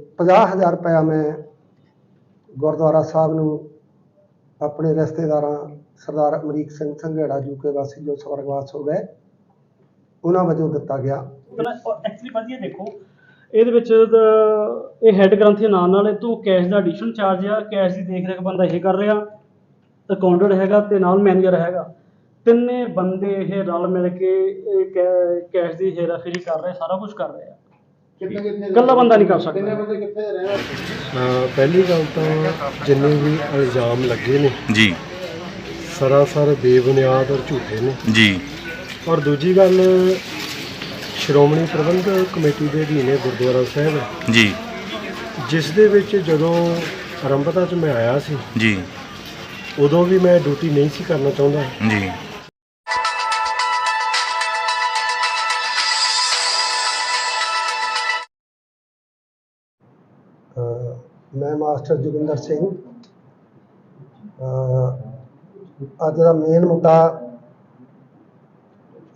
50000 ਰੁਪਇਆ ਮੈਂ ਗੁਰਦੁਆਰਾ ਸਾਹਿਬ ਨੂੰ ਆਪਣੇ ਰਿਸ਼ਤੇਦਾਰਾਂ ਸਰਦਾਰ ਅਮਰੀਕ ਸਿੰਘ ਸੰਘੇੜਾ ਯੂਕੇ ਵਾਸੀ ਜੋ ਸਵਰਗਵਾਸ ਹੋ ਗਏ, ਉਹਨਾਂ ਵਜੋਂ ਦਿੱਤਾ ਗਿਆ। ਐਕਚੁਅਲੀ ਭਾਜੀ ਇਹ ਦੇਖੋ, ਇਹਦੇ ਵਿੱਚ ਇਹ ਹੈੱਡ ਗ੍ਰੰਥੀ ਨਾਲ ਨਾਲ ਇਹ ਤੋਂ ਕੈਸ਼ ਦਾ ਐਡੀਸ਼ਨ ਚਾਰਜ ਆ ਕੈਸ਼ ਦੀ ਦੇਖ ਰੇਖ ਬੰਦਾ ਇਹ ਕਰ ਰਿਹਾ ਅਕਾਊਂਟੈਂਟ ਹੈਗਾ ਤੇ ਨਾਲ ਮੈਨੇਜਰ ਹੈਗਾ। ਤਿੰਨੇ ਬੰਦੇ ਇਹ ਰਲ ਮਿਲ ਕੇ ਇਹ ਕੈ- ਕੈਸ਼ ਦੀ ਹੇਰਾਫੇਰੀ ਕਰ ਰਹੇ, ਸਾਰਾ ਕੁਝ ਕਰ ਰਹੇ ਆ। ਕਿੰਨੇ ਕਿੰਨੇ ਇਕੱਲਾ ਬੰਦਾ ਨਹੀਂ ਕਰ ਸਕਦਾ। ਕਿੰਨੇ ਬੰਦੇ ਕਿੱਥੇ ਰਹਿਣਾ ਅਹ ਪਹਿਲੀ ਗੱਲ ਤਾਂ ਜਿੰਨੇ ਵੀ ਇਲਜ਼ਾਮ ਲੱਗੇ ਨੇ ਜੀ। ਸਰਾਸਰ ਬੇਬੁਨਿਆਦ ਔਰ ਝੂਠੇ ਨੇ। ਜੀ। ਔਰ ਦੂਜੀ ਗੱਲ ਸ਼੍ਰੋਮਣੀ ਪ੍ਰਬੰਧਕ ਕਮੇਟੀ ਦੇ ਅਧੀਨ ਇਹ ਗੁਰਦੁਆਰਾ ਸਾਹਿਬ ਹੈ। ਜੀ। ਜਿਸ ਦੇ ਵਿੱਚ ਜਦੋਂ ਆਰੰਭਤਾ 'ਚ ਮੈਂ ਆਇਆ ਸੀ ਜੀ। ਉਦੋਂ ਵੀ ਮੈਂ ਡਿਊਟੀ ਨਹੀਂ ਸੀ ਕਰਨਾ ਚਾਹੁੰਦਾ। ਜੀ। ਮੈਂ ਮਾਸਟਰ ਜੋਗਿੰਦਰ ਸਿੰਘ। ਅੱਜ ਦਾ ਮੇਨ ਮੁੱਦਾ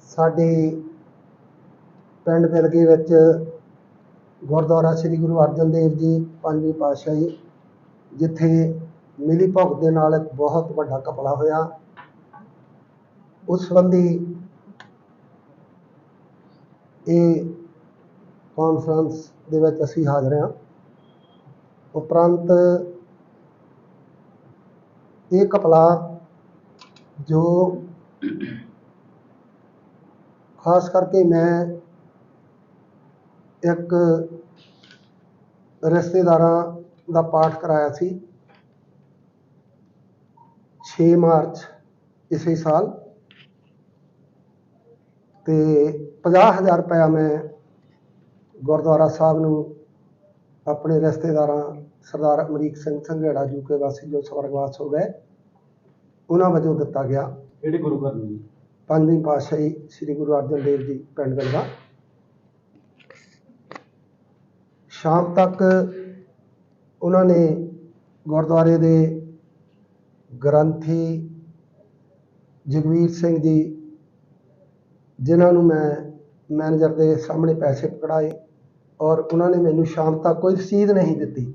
ਸਾਡੀ ਪਿੰਡ ਬਿਲਗੀ ਵਿੱਚ ਗੁਰਦੁਆਰਾ ਸ੍ਰੀ ਗੁਰੂ ਅਰਜਨ ਦੇਵ ਜੀ, ਪੰਜਵੀਂ ਪਾਤਸ਼ਾਹੀ, ਜਿੱਥੇ ਮਿਲੀ ਭੁਗਤ ਦੇ ਨਾਲ ਇੱਕ ਬਹੁਤ ਵੱਡਾ ਕਪੜਾ ਹੋਇਆ। ਉਸ ਸੰਬੰਧੀ ਇਹ ਕਾਨਫਰੰਸ ਦੇ ਵਿੱਚ ਅਸੀਂ ਹਾਜ਼ਰ ਹਾਂ। ਉਪਰੰਤ ਇਹ ਘਪਲਾ ਜੋ ਖਾਸ ਕਰਕੇ ਮੈਂ ਇੱਕ ਰਿਸ਼ਤੇਦਾਰਾਂ ਦਾ ਪਾਠ ਕਰਾਇਆ ਸੀ 6 ਮਾਰਚ ਇਸੇ ਸਾਲ ਤੇ 50000 ਰੁਪਇਆ ਮੈਂ ਗੁਰਦੁਆਰਾ ਸਾਹਿਬ ਨੂੰ ਆਪਣੇ ਰਿਸ਼ਤੇਦਾਰਾਂ ਸਰਦਾਰ ਅਮਰੀਕ ਸਿੰਘ ਸੰਘੇੜਾ ਯੂਕੇ ਵਾਸੀ ਜੋ ਸਵਰਗਵਾਸ ਹੋ ਗਏ ਉਹਨਾਂ ਵਜੋਂ ਦਿੱਤਾ ਗਿਆ ਕਿਹੜੇ ਗੁਰੂ ਘਰ ਨੂੰ ਪੰਜਵੀਂ ਪਾਤਸ਼ਾਹੀ ਸ੍ਰੀ ਗੁਰੂ ਅਰਜਨ ਦੇਵ ਜੀ ਪਿੰਡ ਗਲਵਾ ਸ਼ਾਮ ਤੱਕ ਉਹਨਾਂ ਨੇ ਗੁਰਦੁਆਰੇ ਦੇ ਗ੍ਰੰਥੀ ਜਗਵੀਰ ਸਿੰਘ ਜੀ ਜਿਨ੍ਹਾਂ ਨੂੰ ਮੈਂ ਮੈਨੇਜਰ ਦੇ ਸਾਹਮਣੇ ਪੈਸੇ ਪਕੜਾਏ ਔਰ ਉਹਨਾਂ ਨੇ ਮੈਨੂੰ ਸ਼ਾਮ ਤੱਕ ਕੋਈ ਰਸੀਦ ਨਹੀਂ ਦਿੱਤੀ।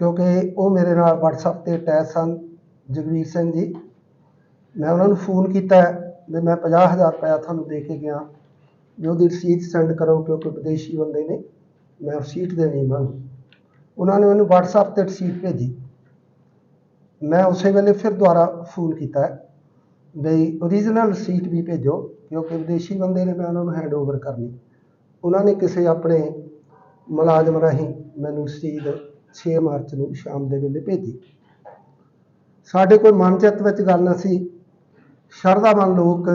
ਕਿਉਂਕਿ ਉਹ ਮੇਰੇ ਨਾਲ WhatsApp ਤੇ ਅਟੈਚ ਸਨ। ਜਗਵੀਰ ਸਿੰਘ ਜੀ, ਮੈਂ ਉਹਨਾਂ ਨੂੰ ਫੋਨ ਕੀਤਾ ਵੀ ਮੈਂ 50000 ਰੁਪਇਆ ਤੁਹਾਨੂੰ ਦੇ ਕੇ ਗਿਆ। ਵੀ ਉਹਦੀ ਰਸੀਦ ਸੈਂਡ ਕਰੋ ਕਿਉਂਕਿ ਵਿਦੇਸ਼ੀ ਬੰਦੇ ਨੇ, ਮੈਂ ਰਸੀਦ ਦੇਣੀ ਉਹਨਾਂ ਨੂੰ। ਉਹਨਾਂ ਨੇ ਮੈਨੂੰ WhatsApp ਤੇ ਰਸੀਦ ਭੇਜੀ। ਮੈਂ ਉਸੇ ਵੇਲੇ ਫਿਰ ਦੁਬਾਰਾ ਫੋਨ ਕੀਤਾ ਬਈ ਓਰੀਜਨਲ ਰਸੀਦ ਵੀ ਭੇਜੋ ਕਿਉਂਕਿ ਵਿਦੇਸ਼ੀ ਬੰਦੇ ਨੇ ਮੈਂ ਉਹਨਾਂ ਨੂੰ ਹੈਂਡਓਵਰ ਕਰਨੀ। ਉਹਨਾਂ ਨੇ ਕਿਸੇ ਆਪਣੇ ਮੁਲਾਜ਼ਮ ਰਾਹੀਂ ਮੈਨੂੰ ਰਸੀਦ ਛੇ ਮਾਰਚ ਨੂੰ ਸ਼ਾਮ ਦੇ ਵੇਲੇ ਭੇਜੀ। ਸਾਡੇ ਕੋਈ ਮਨ ਚਿੱਤ ਵਿੱਚ ਗੱਲ ਨਾ ਸੀ। ਸ਼ਰਧਾਵਾਨ ਲੋਕ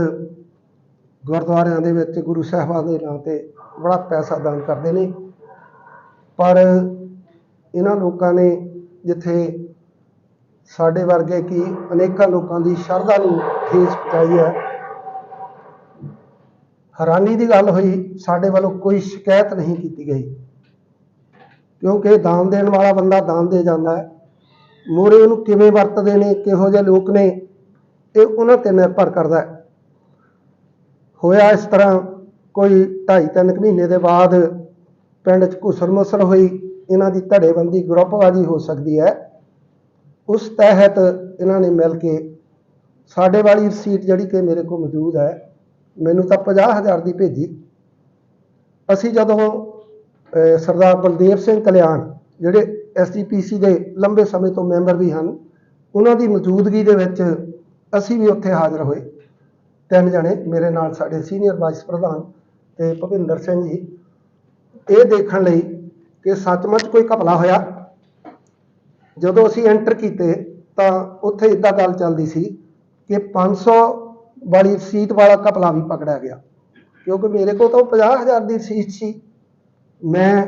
ਗੁਰਦੁਆਰਿਆਂ ਦੇ ਵਿੱਚ ਗੁਰੂ ਸਾਹਿਬਾਂ ਦੇ ਨਾਂ ਤੇ ਬੜਾ ਪੈਸਾ ਦਾਨ ਕਰਦੇ ਨੇ। ਪਰ ਇਹਨਾਂ ਲੋਕਾਂ ਨੇ ਜਿੱਥੇ ਸਾਡੇ ਵਰਗੇ ਕੀ ਅਨੇਕਾਂ ਲੋਕਾਂ ਦੀ ਸ਼ਰਧਾ ਨੂੰ ਠੇਸ ਪਹੁੰਚਾਈ ਹੈ ਹੈਰਾਨੀ ਦੀ ਗੱਲ ਹੋਈ, ਸਾਡੇ ਵੱਲੋਂ ਕੋਈ ਸ਼ਿਕਾਇਤ ਨਹੀਂ ਕੀਤੀ ਗਈ। ਕਿਉਂਕਿ ਦਾਨ ਦੇਣ ਵਾਲਾ ਬੰਦਾ ਦਾਨ ਦੇ ਜਾਂਦਾ ਹੈ। ਮੋਰੇ ਉਹਨੂੰ ਕਿਵੇਂ ਵਰਤਦੇ ਨੇ, ਕਿਹੋ ਜਿਹੇ ਲੋਕ ਨੇ, ਇਹ ਉਹਨਾਂ ਤੇ ਨਿਰਭਰ ਕਰਦਾ ਹੈ। ਹੋਇਆ ਇਸ ਤਰ੍ਹਾਂ ਕੋਈ 2.5-3 ਮਹੀਨੇ ਦੇ ਬਾਅਦ ਪਿੰਡ 'ਚ ਘੁਸਰ ਮੁਸਰ ਹੋਈ, ਇਹਨਾਂ ਦੀ ਧੜੇਬੰਦੀ ਗਰੁੱਪਵਾਜੀ ਹੋ ਸਕਦੀ ਹੈ। ਉਸ ਤਹਿਤ ਇਹਨਾਂ ਨੇ ਮਿਲ ਕੇ ਸਾਡੇ ਵਾਲੀ ਰਸੀਟ ਜਿਹੜੀ ਕਿ ਮੇਰੇ ਕੋਲ ਮੌਜੂਦ ਹੈ ਮੈਨੂੰ ਤਾਂ 50000 ਦੀ ਭੇਜੀ। ਅਸੀਂ ਜਦੋਂ ਸਰਦਾਰ ਬਲਦੇਵ ਸਿੰਘ ਕਲਿਆਣ, ਜਿਹੜੇ ਐਸਜੀਪੀਸੀ ਦੇ ਲੰਬੇ ਸਮੇਂ ਤੋਂ ਮੈਂਬਰ ਵੀ ਹਨ, ਉਹਨਾਂ ਦੀ ਮੌਜੂਦਗੀ ਦੇ ਵਿੱਚ ਅਸੀਂ ਵੀ ਉੱਥੇ ਹਾਜ਼ਰ ਹੋਏ। ਤਿੰਨ ਜਣੇ ਮੇਰੇ ਨਾਲ ਸਾਡੇ ਸੀਨੀਅਰ ਵਾਈਸ ਪ੍ਰਧਾਨ ਤੇ ਭਵਿੰਦਰ ਸਿੰਘ ਜੀ। ਇਹ ਦੇਖਣ ਲਈ ਕਿ ਸੱਚਮੁੱਚ ਕੋਈ ਘਪਲਾ ਹੋਇਆ। ਜਦੋਂ ਅਸੀਂ ਐਂਟਰ ਕੀਤੇ ਤਾਂ ਉੱਥੇ ਇਦਾਂ ਗੱਲ ਚੱਲਦੀ ਸੀ ਕਿ 500 ਵਾਲੀ ਰਸੀਦ ਵਾਲਾ ਘਪਲਾ ਵੀ ਪਕੜਿਆ ਗਿਆ। ਕਿਉਂਕਿ ਮੇਰੇ ਕੋਲ ਤਾਂ ਉਹ 50000 ਦੀ ਰਸੀਦ ਸੀ। ਮੈਂ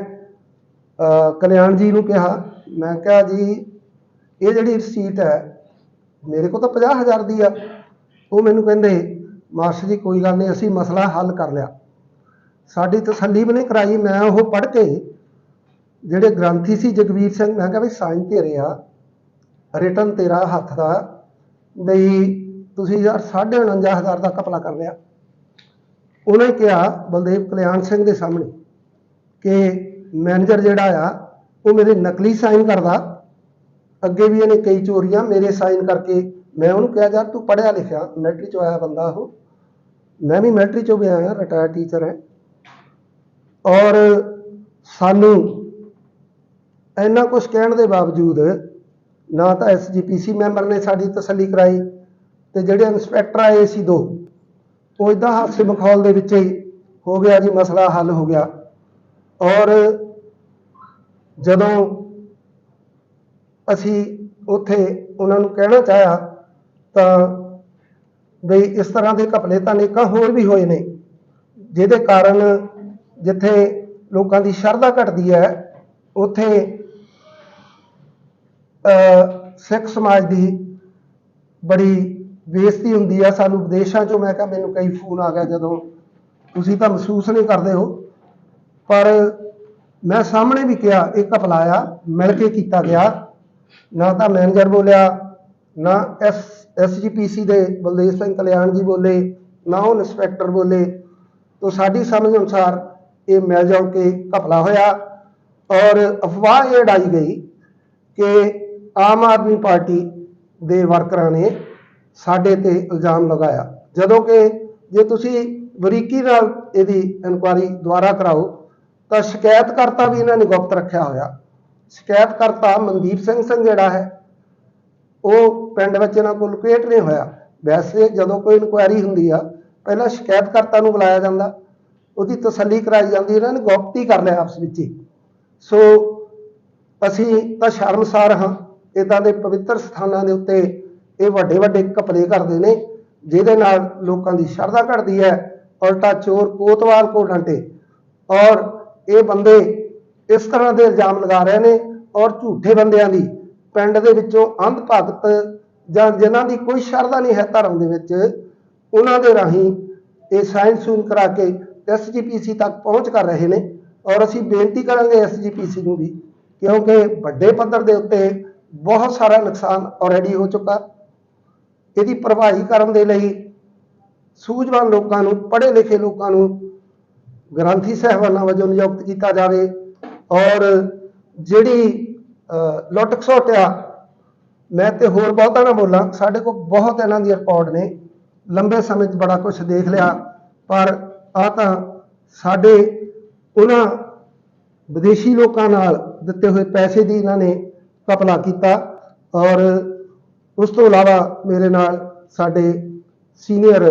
ਅਹ, ਕਲਿਆਣ ਜੀ ਨੂੰ ਕਿਹਾ ਮੈਂ ਕਿਹਾ ਜੀ ਇਹ ਜਿਹੜੀ ਰਸੀਦ ਹੈ ਮੇਰੇ ਕੋਲ ਤਾਂ 50000 ਦੀ ਆ। ਉਹ ਮੈਨੂੰ ਕਹਿੰਦੇ ਮਾਸਟਰ ਜੀ ਕੋਈ ਗੱਲ ਨਹੀਂ ਅਸੀਂ ਮਸਲਾ ਹੱਲ ਕਰ ਲਿਆ। ਸਾਡੀ ਤਸੱਲੀ ਵੀ ਨਹੀਂ ਕਰਾਈ ਮੈਂ ਉਹ ਪੜ੍ਹ ਕੇ ਜਿਹੜੇ ਗ੍ਰੰਥੀ ਸੀ ਜਗਵੀਰ ਸਿੰਘ ਮੈਂ ਕਿਹਾ ਵੀ ਸਾਈਨ ਤੇਰੇ ਆ ਰਿਟਨ ਤੇਰਾ ਹੱਥ ਦਾ ਬਈ ਤੁਸੀਂ ਯਾਰ 49500 ਦਾ ਕਪਲਾ ਕਰ ਲਿਆ। ਉਹਨੇ ਕਿਹਾ, ਬਲਦੇਵ ਕਲਿਆਣ ਸਿੰਘ ਦੇ ਸਾਹਮਣੇ ਕਿ ਮੈਨੇਜਰ ਜਿਹੜਾ ਆ, ਉਹ ਮੇਰੇ ਨਕਲੀ ਸਾਈਨ ਕਰਦਾ। ਅੱਗੇ ਵੀ ਇਹਨੇ ਕਈ ਚੋਰੀਆਂ ਮੇਰੇ ਸਾਈਨ ਕਰਕੇ, ਮੈਂ ਉਹਨੂੰ ਕਿਹਾ, ਯਾਰ ਤੂੰ ਪੜ੍ਹਿਆ ਲਿਖਿਆ, ਮਿਲਟਰੀ ਚੋਂ ਆਇਆ ਬੰਦਾ ਉਹ। ਮੈਂ ਵੀ ਮਿਲਟਰੀ ਚੋਂ ਵੀ ਆਇਆ ਰਿਟਾਇਰ ਟੀਚਰ ਹੈ। ਔਰ ਸਾਨੂੰ ਇੰਨਾ ਕੁਝ ਕਹਿਣ ਦੇ ਬਾਵਜੂਦ ਨਾ ਤਾਂ ਐਸਜੀਪੀਸੀ ਮੈਂਬਰ ਨੇ ਸਾਡੀ ਤਸੱਲੀ ਕਰਾਈ ਤੇ ਜਿਹੜੇ ਇਨਸਪੈਕਟਰ ਆਏ ਸੀ ਦੋ, ਉਹ ਇਦਾਂ ਹਾਦਸੇ ਮਖੌਲ ਦੇ ਵਿੱਚ ਹੀ ਹੋ ਗਿਆ ਜੀ, ਮਸਲਾ ਹੱਲ ਹੋ ਗਿਆ। ਔਰ ਜਦੋਂ ਅਸੀਂ ਉੱਥੇ ਉਹਨਾਂ ਨੂੰ ਕਹਿਣਾ ਚਾਹਿਆ, ਤਾਂ ਬਈ ਇਸ ਤਰ੍ਹਾਂ ਦੇ ਘਪਲੇ ਤਾਂ ਨੇਕਾਂ ਹੋਰ ਵੀ ਹੋਏ ਨੇ, ਜਿਹਦੇ ਕਾਰਨ ਜਿੱਥੇ ਲੋਕਾਂ ਦੀ ਸ਼ਰਧਾ ਘਟਦੀ ਹੈ, ਉੱਥੇ ਸਿੱਖ ਸਮਾਜ ਦੀ ਬੜੀ ਬੇਇੱਜ਼ਤੀ ਹੁੰਦੀ ਆ ਸਾਨੂੰ ਵਿਦੇਸ਼ਾਂ ਚੋਂ ਮੈਂ ਕਿਹਾ ਮੈਨੂੰ ਕਈ ਫੋਨ ਆ ਗਿਆ ਜਦੋਂ ਤੁਸੀਂ ਤਾਂ ਮਹਿਸੂਸ ਨਹੀਂ ਕਰਦੇ ਹੋ। ਪਰ ਮੈਂ ਸਾਹਮਣੇ ਵੀ ਕਿਹਾ ਇਹ ਘਪਲਾ ਆ ਮਿਲ ਕੇ ਕੀਤਾ ਗਿਆ। ਨਾ ਤਾਂ ਮੈਨੇਜਰ ਬੋਲਿਆ, ਨਾ ਐਸ ਐਸਜੀਪੀਸੀ ਦੇ ਬਲਦੇਵ ਸਿੰਘ ਕਲਿਆਣ ਜੀ ਬੋਲੇ, ਨਾ ਉਹ ਇੰਸਪੈਕਟਰ ਬੋਲੇ। ਤੋਂ ਸਾਡੀ ਸਮਝ ਅਨੁਸਾਰ ਇਹ ਮਿਲ ਜੁਲ ਕੇ ਘਪਲਾ ਹੋਇਆ ਔਰ ਅਫਵਾਹ ਇਹ ਉਡਾਈ ਗਈ ਕਿ ਆਮ ਆਦਮੀ ਪਾਰਟੀ ਦੇ ਵਰਕਰਾਂ ਨੇ ਸਾਡੇ ਤੇ ਇਲਜ਼ਾਮ ਲਗਾਇਆ। ਜਦੋਂ ਕਿ ਜੇ ਤੁਸੀਂ ਬਰੀਕੀ ਨਾਲ ਇਹਦੀ ਇਨਕੁਆਰੀ ਦੁਬਾਰਾ ਕਰਾਓ, ਤਾਂ ਸ਼ਿਕਾਇਤਕਰਤਾ ਵੀ ਇਹਨਾਂ ਨੇ ਗੁਪਤ ਰੱਖਿਆ ਹੋਇਆ। ਸ਼ਿਕਾਇਤਕਰਤਾ ਮਨਦੀਪ ਸਿੰਘ ਸਿੰਘ ਜਿਹੜਾ ਹੈ। ਉਹ ਪਿੰਡ ਵਿੱਚ ਇਹਨਾਂ ਕੋਲ ਲੋਕੇਟ ਨਹੀਂ ਹੋਇਆ। ਵੈਸੇ ਜਦੋਂ ਕੋਈ ਇਨਕੁਆਇਰੀ ਹੁੰਦੀ ਆ, ਪਹਿਲਾਂ ਸ਼ਿਕਾਇਤਕਰਤਾ ਨੂੰ ਬੁਲਾਇਆ ਜਾਂਦਾ। ਉਹਦੀ ਤਸੱਲੀ ਕਰਾਈ ਜਾਂਦੀ, ਇਹਨਾਂ ਨੇ ਗੁਪਤੀ ਕਰ ਲਿਆ ਆਪਸ ਵਿੱਚ ਹੀ। ਸੋ ਅਸੀਂ ਤਾਂ ਸ਼ਰਮਸਾਰ ਹਾਂ। ਇਦਾਂ ਦੇ ਪਵਿੱਤਰ ਸਥਾਨਾਂ ਦੇ ਉੱਤੇ ਇਹ ਵੱਡੇ ਵੱਡੇ ਘਪਲੇ ਕਰਦੇ ਨੇ, ਜਿਹਦੇ ਨਾਲ ਲੋਕਾਂ ਦੀ ਸ਼ਰਧਾ ਘਟਦੀ ਹੈ, ਉਲਟਾ ਚੋਰ ਕੋਤਵਾਲ ਕੋ ਡਾਂਟੇ ਔਰ ਇਹ ਬੰਦੇ ਇਸ ਤਰ੍ਹਾਂ ਦੇ ਇਲਜ਼ਾਮ ਲਗਾ ਰਹੇ ਨੇ, ਔਰ ਝੂਠੇ ਬੰਦਿਆਂ ਦੀ, ਪਿੰਡ ਦੇ ਵਿੱਚੋਂ ਅੰਧ ਭਗਤ ਜਾਂ ਜਿਨ੍ਹਾਂ ਦੀ ਕੋਈ ਸ਼ਰਧਾ ਨਹੀਂ ਹੈ ਧਰਮ ਦੇ ਵਿੱਚ, ਉਹਨਾਂ ਦੇ ਰਾਹੀਂ ਇਹ ਸਾਇਨ ਸੂਨ ਕਰਾ ਕੇ ਐਸਜੀਪੀਸੀ ਤੱਕ ਪਹੁੰਚ ਕਰ ਰਹੇ ਨੇ। ਔਰ ਅਸੀਂ ਬੇਨਤੀ ਕਰਾਂਗੇ ਐਸਜੀਪੀਸੀ ਨੂੰ ਵੀ, ਕਿਉਂਕਿ ਵੱਡੇ ਪੱਧਰ ਦੇ ਉੱਤੇ ਬਹੁਤ ਸਾਰਾ ਨੁਕਸਾਨ ਆਲਰੇਡੀ ਹੋ ਚੁੱਕਾ। ਇਹਦੀ ਭਰਪਾਈ ਕਰਨ ਦੇ ਲਈ ਸੂਝਵਾਨ ਲੋਕਾਂ ਨੂੰ, ਪੜ੍ਹੇ ਲਿਖੇ ਲੋਕਾਂ ਨੂੰ ਗ੍ਰੰਥੀ ਸਹਿਬਾਨਾਂ ਵਜੋਂ ਨਿਯੁਕਤ ਕੀਤਾ ਜਾਵੇ ਔਰ ਜਿਹੜੀ ਲੁੱਟ ਖਸੁੱਟ ਆ, ਮੈਂ ਤੇ ਹੋਰ ਬਹੁਤਾ ਨਾ ਬੋਲਾਂ, ਸਾਡੇ ਕੋਲ ਬਹੁਤ ਇਹਨਾਂ ਦੀ ਰਿਕਾਰਡ ਨੇ, ਲੰਬੇ ਸਮੇਂ 'ਚ ਬੜਾ ਕੁਝ ਦੇਖ ਲਿਆ, ਪਰ ਆ ਤਾਂ ਸਾਡੇ ਉਹਨਾਂ ਵਿਦੇਸ਼ੀ ਲੋਕਾਂ ਨਾਲ ਦਿੱਤੇ ਹੋਏ ਪੈਸੇ ਦੀ ਇਹਨਾਂ ਨੇ ਘਪਲਾ ਕੀਤਾ ਔਰ ਉਸ ਤੋਂ ਇਲਾਵਾ ਮੇਰੇ ਨਾਲ ਸਾਡੇ ਸੀਨੀਅਰ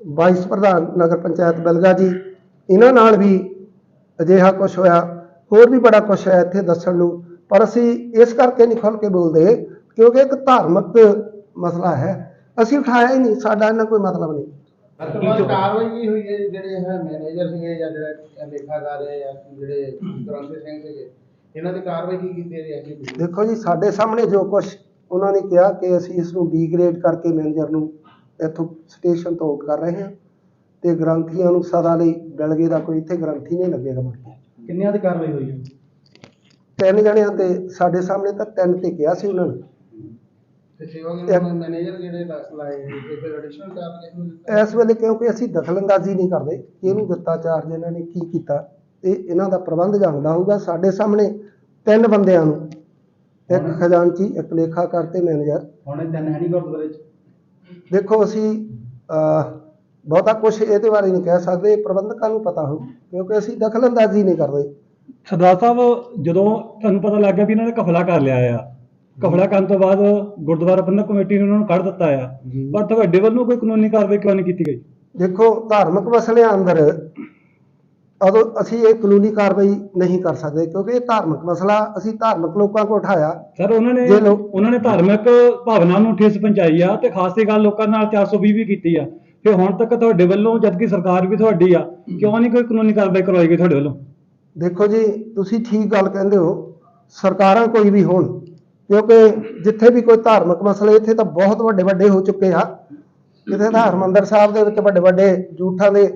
ਵਾਈਸ ਪ੍ਰਧਾਨ ਨਗਰ ਪੰਚਾਇਤ ਬਲਗਾ ਜੀ ਇਹਨਾਂ ਨਾਲ ਵੀ ਅਜਿਹਾ ਕੁਝ ਹੋਇਆ ਹੋਰ ਵੀ ਬੜਾ ਕੁਝ ਹੈ ਇੱਥੇ ਦੱਸਣ ਨੂੰ ਪਰ ਅਸੀਂ ਇਸ ਕਰਕੇ ਨਹੀਂ ਖੁੱਲ੍ਹ ਕੇ ਬੋਲਦੇ ਕਿਉਂਕਿ ਇੱਕ ਧਾਰਮਿਕ ਮਸਲਾ ਹੈ ਅਸੀਂ ਉਠਾਇਆ ਹੀ ਨਹੀਂ ਸਾਡਾ ਇਹਨਾਂ ਕੋਈ ਮਤਲਬ ਨਹੀਂ। ਅੱਜ ਤੋਂ ਬਾਅਦ ਕਾਰਵਾਈ ਕੀ ਹੋਈ ਹੈ ਜਿਹੜੇ ਹੈ ਮੈਨੇਜਰ ਸੀਗੇ ਜਾਂ ਜਿਹੜੇ ਲੇਖਾਕਾਰ ਹੈ ਜਾਂ ਜਿਹੜੇ ਗ੍ਰੰਥੀ ਸਿੰਘ ਸੀਗੇ ਇਹਨਾਂ ਦੀ ਕਾਰਵਾਈ ਕੀ ਕੀਤੀ ਹੈ ਜੀ? ਦੇਖੋ ਜੀ ਸਾਡੇ ਸਾਹਮਣੇ ਜੋ ਕੁਝ ਉਹਨਾਂ ਨੇ ਕਿਹਾ ਕਿ ਅਸੀਂ ਇਸ ਨੂੰ ਡੀਗ੍ਰੇਡ ਕਰਕੇ ਮੈਨੇਜਰ ਨੂੰ ਇੱਥੋਂ ਸਟੇਸ਼ਨ ਤੋਂ ਆਊਟ ਕਰ ਰਹੇ ਹਾਂ ਤੇ ਗ੍ਰੰਥੀਆਂ ਨੂੰ ਸਦਾ ਲਈ ਬਿਲਗੇ ਦਾ ਕੋਈ ਇੱਥੇ ਗ੍ਰੰਥੀ ਨਹੀਂ ਲੱਗੇਗਾ ਮੁੜ ਕੇ ਕਿੰਨਿਆਂ ਦੀ ਕਾਰਵਾਈ ਹੋਈ ਹੈ? ਤਿੰਨ ਜਣਿਆਂ ਤੇ ਸਾਡੇ ਸਾਹਮਣੇ ਤਾਂ ਤਿੰਨ ਤੇ ਕਿਹਾ ਸੀ ਉਹਨਾਂ ਨੇ। ਤੇ ਸੇਵਾ ਦੇ ਮੈਨੇਜਰ ਜਿਹੜੇ ਲਾ- ਲਾਏ ਤੇ ਫਿਰ ਐਡੀਸ਼ਨਲ ਚਾਰਜ ਕਿਸ ਨੂੰ ਦਿੱਤਾ? ਇਸ ਵੇਲੇ ਕਿਉਂਕਿ ਅਸੀਂ ਦਖਲਅੰਦਾਜ਼ੀ ਨਹੀਂ ਕਰਦੇ ਕਿ ਇਹਨੂੰ ਦਿੱਤਾ ਚਾਰਜ ਇਹਨਾਂ ਨੇ ਕੀ ਕੀਤਾ ਇਹ ਇਹਨਾਂ ਦਾ ਪ੍ਰਬੰਧ ਜਾਣਦਾ ਹੋਊਗਾ। ਸਾਡੇ ਸਾਹਮਣੇ ਤਿੰਨ ਬੰਦਿਆਂ ਨੂੰ ਇੱਕ ਖਜ਼ਾਨਚੀ ਇੱਕ ਲੇਖਾਕਾਰ ਤੇ ਮੈਨੇਜਰ। ਹੁਣ ਤਿੰਨ ਹੈ ਨਹੀਂ ਗੁਰਦੁਆਰੇ 'ਚ? ਦੇਖੋ ਅਸੀਂ ਅਹ, ਬਹੁਤਾ ਕੁਝ ਇਹਦੇ ਬਾਰੇ ਨਹੀਂ ਕਹਿ ਸਕਦੇ ਪ੍ਰਬੰਧਕਾਂ ਨੂੰ ਪਤਾ ਹੋਊ ਕਿਉਂਕਿ ਅਸੀਂ ਦਖਲਅੰਦਾਜ਼ੀ ਨਹੀਂ ਕਰਦੇ। ਸਰਦਾਰ ਸਾਹਿਬ ਜਦੋਂ ਤੁਹਾਨੂੰ ਪਤਾ ਲੱਗ ਗਿਆ ਵੀ ਇਹਨਾਂ ਨੇ ਕਫਲਾ ਕਰ ਲਿਆ ਆ ਕਫਲਾ ਕਰਨ ਤੋਂ ਬਾਅਦ ਗੁਰਦੁਆਰਾ ਪ੍ਰਬੰਧਕ ਕਮੇਟੀ ਨੇ ਉਹਨਾਂ ਨੂੰ ਕੱਢ ਦਿੱਤਾ ਆ। ਪਰ ਤੁਹਾਡੇ ਵੱਲੋਂ ਕੋਈ ਕਾਨੂੰਨੀ ਕਾਰਵਾਈ ਕਿਉਂ ਨਹੀਂ ਕੀਤੀ ਗਈ? ਦੇਖੋ ਧਾਰਮਿਕ ਮਸਲਿਆਂ ਅੰਦਰ ਉਦੋਂ ਅਸੀਂ ਇਹ ਕਾਨੂੰਨੀ ਕਾਰਵਾਈ ਨਹੀਂ ਕਰ ਸਕਦੇ ਕਿਉਂਕਿ ਇਹ ਧਾਰਮਿਕ ਮਸਲਾ ਅਸੀਂ ਧਾਰਮਿਕ ਲੋਕਾਂ ਕੋਲ ਉਠਾਇਆ। ਸਰ ਉਹਨਾਂ ਨੇ ਜੇ ਲੋਕ- ਉਹਨਾਂ ਨੇ ਧਾਰਮਿਕ ਭਾਵਨਾ ਨੂੰ ਠੇਸ ਪਹੁੰਚਾਈ ਆ ਤੇ ਖਾਸ ਤੇ ਗੱਲ ਲੋਕਾਂ ਨਾਲ 420 ਵੀ ਕੀਤੀ ਆ। ਫਿਰ ਹੁਣ ਤੱਕ ਤੁਹਾਡੇ ਵੱਲੋਂ ਜਦਕਿ ਸਰਕਾਰ ਵੀ ਤੁਹਾਡੀ ਆ ਕਿਉਂ ਨਹੀਂ ਕੋਈ ਕਾਨੂੰਨੀ ਕਾਰਵਾਈ ਕਰਵਾਈ ਗਈ ਤੁਹਾਡੇ ਵੱਲੋਂ? ਦੇਖੋ ਜੀ ਤੁਸੀਂ ਠੀਕ ਗੱਲ ਕਹਿੰਦੇ ਹੋ ਸਰਕਾਰਾਂ ਕੋਈ ਵੀ ਹੋਣ ਕਿਉਂਕਿ ਜਿੱਥੇ ਵੀ ਕੋਈ ਧਾਰਮਿਕ ਮਸਲੇ ਇੱਥੇ ਤਾਂ ਬਹੁਤ ਵੱਡੇ ਵੱਡੇ ਹੋ ਚੁੱਕੇ ਆ। ਜਿੱਥੇ ਤਾਂ ਹਰਮੰਦਰ ਸਾਹਿਬ ਦੇ ਵਿੱਚ ਵੱਡੇ ਵੱਡੇ ਜੂਠਾਂ ਦੇ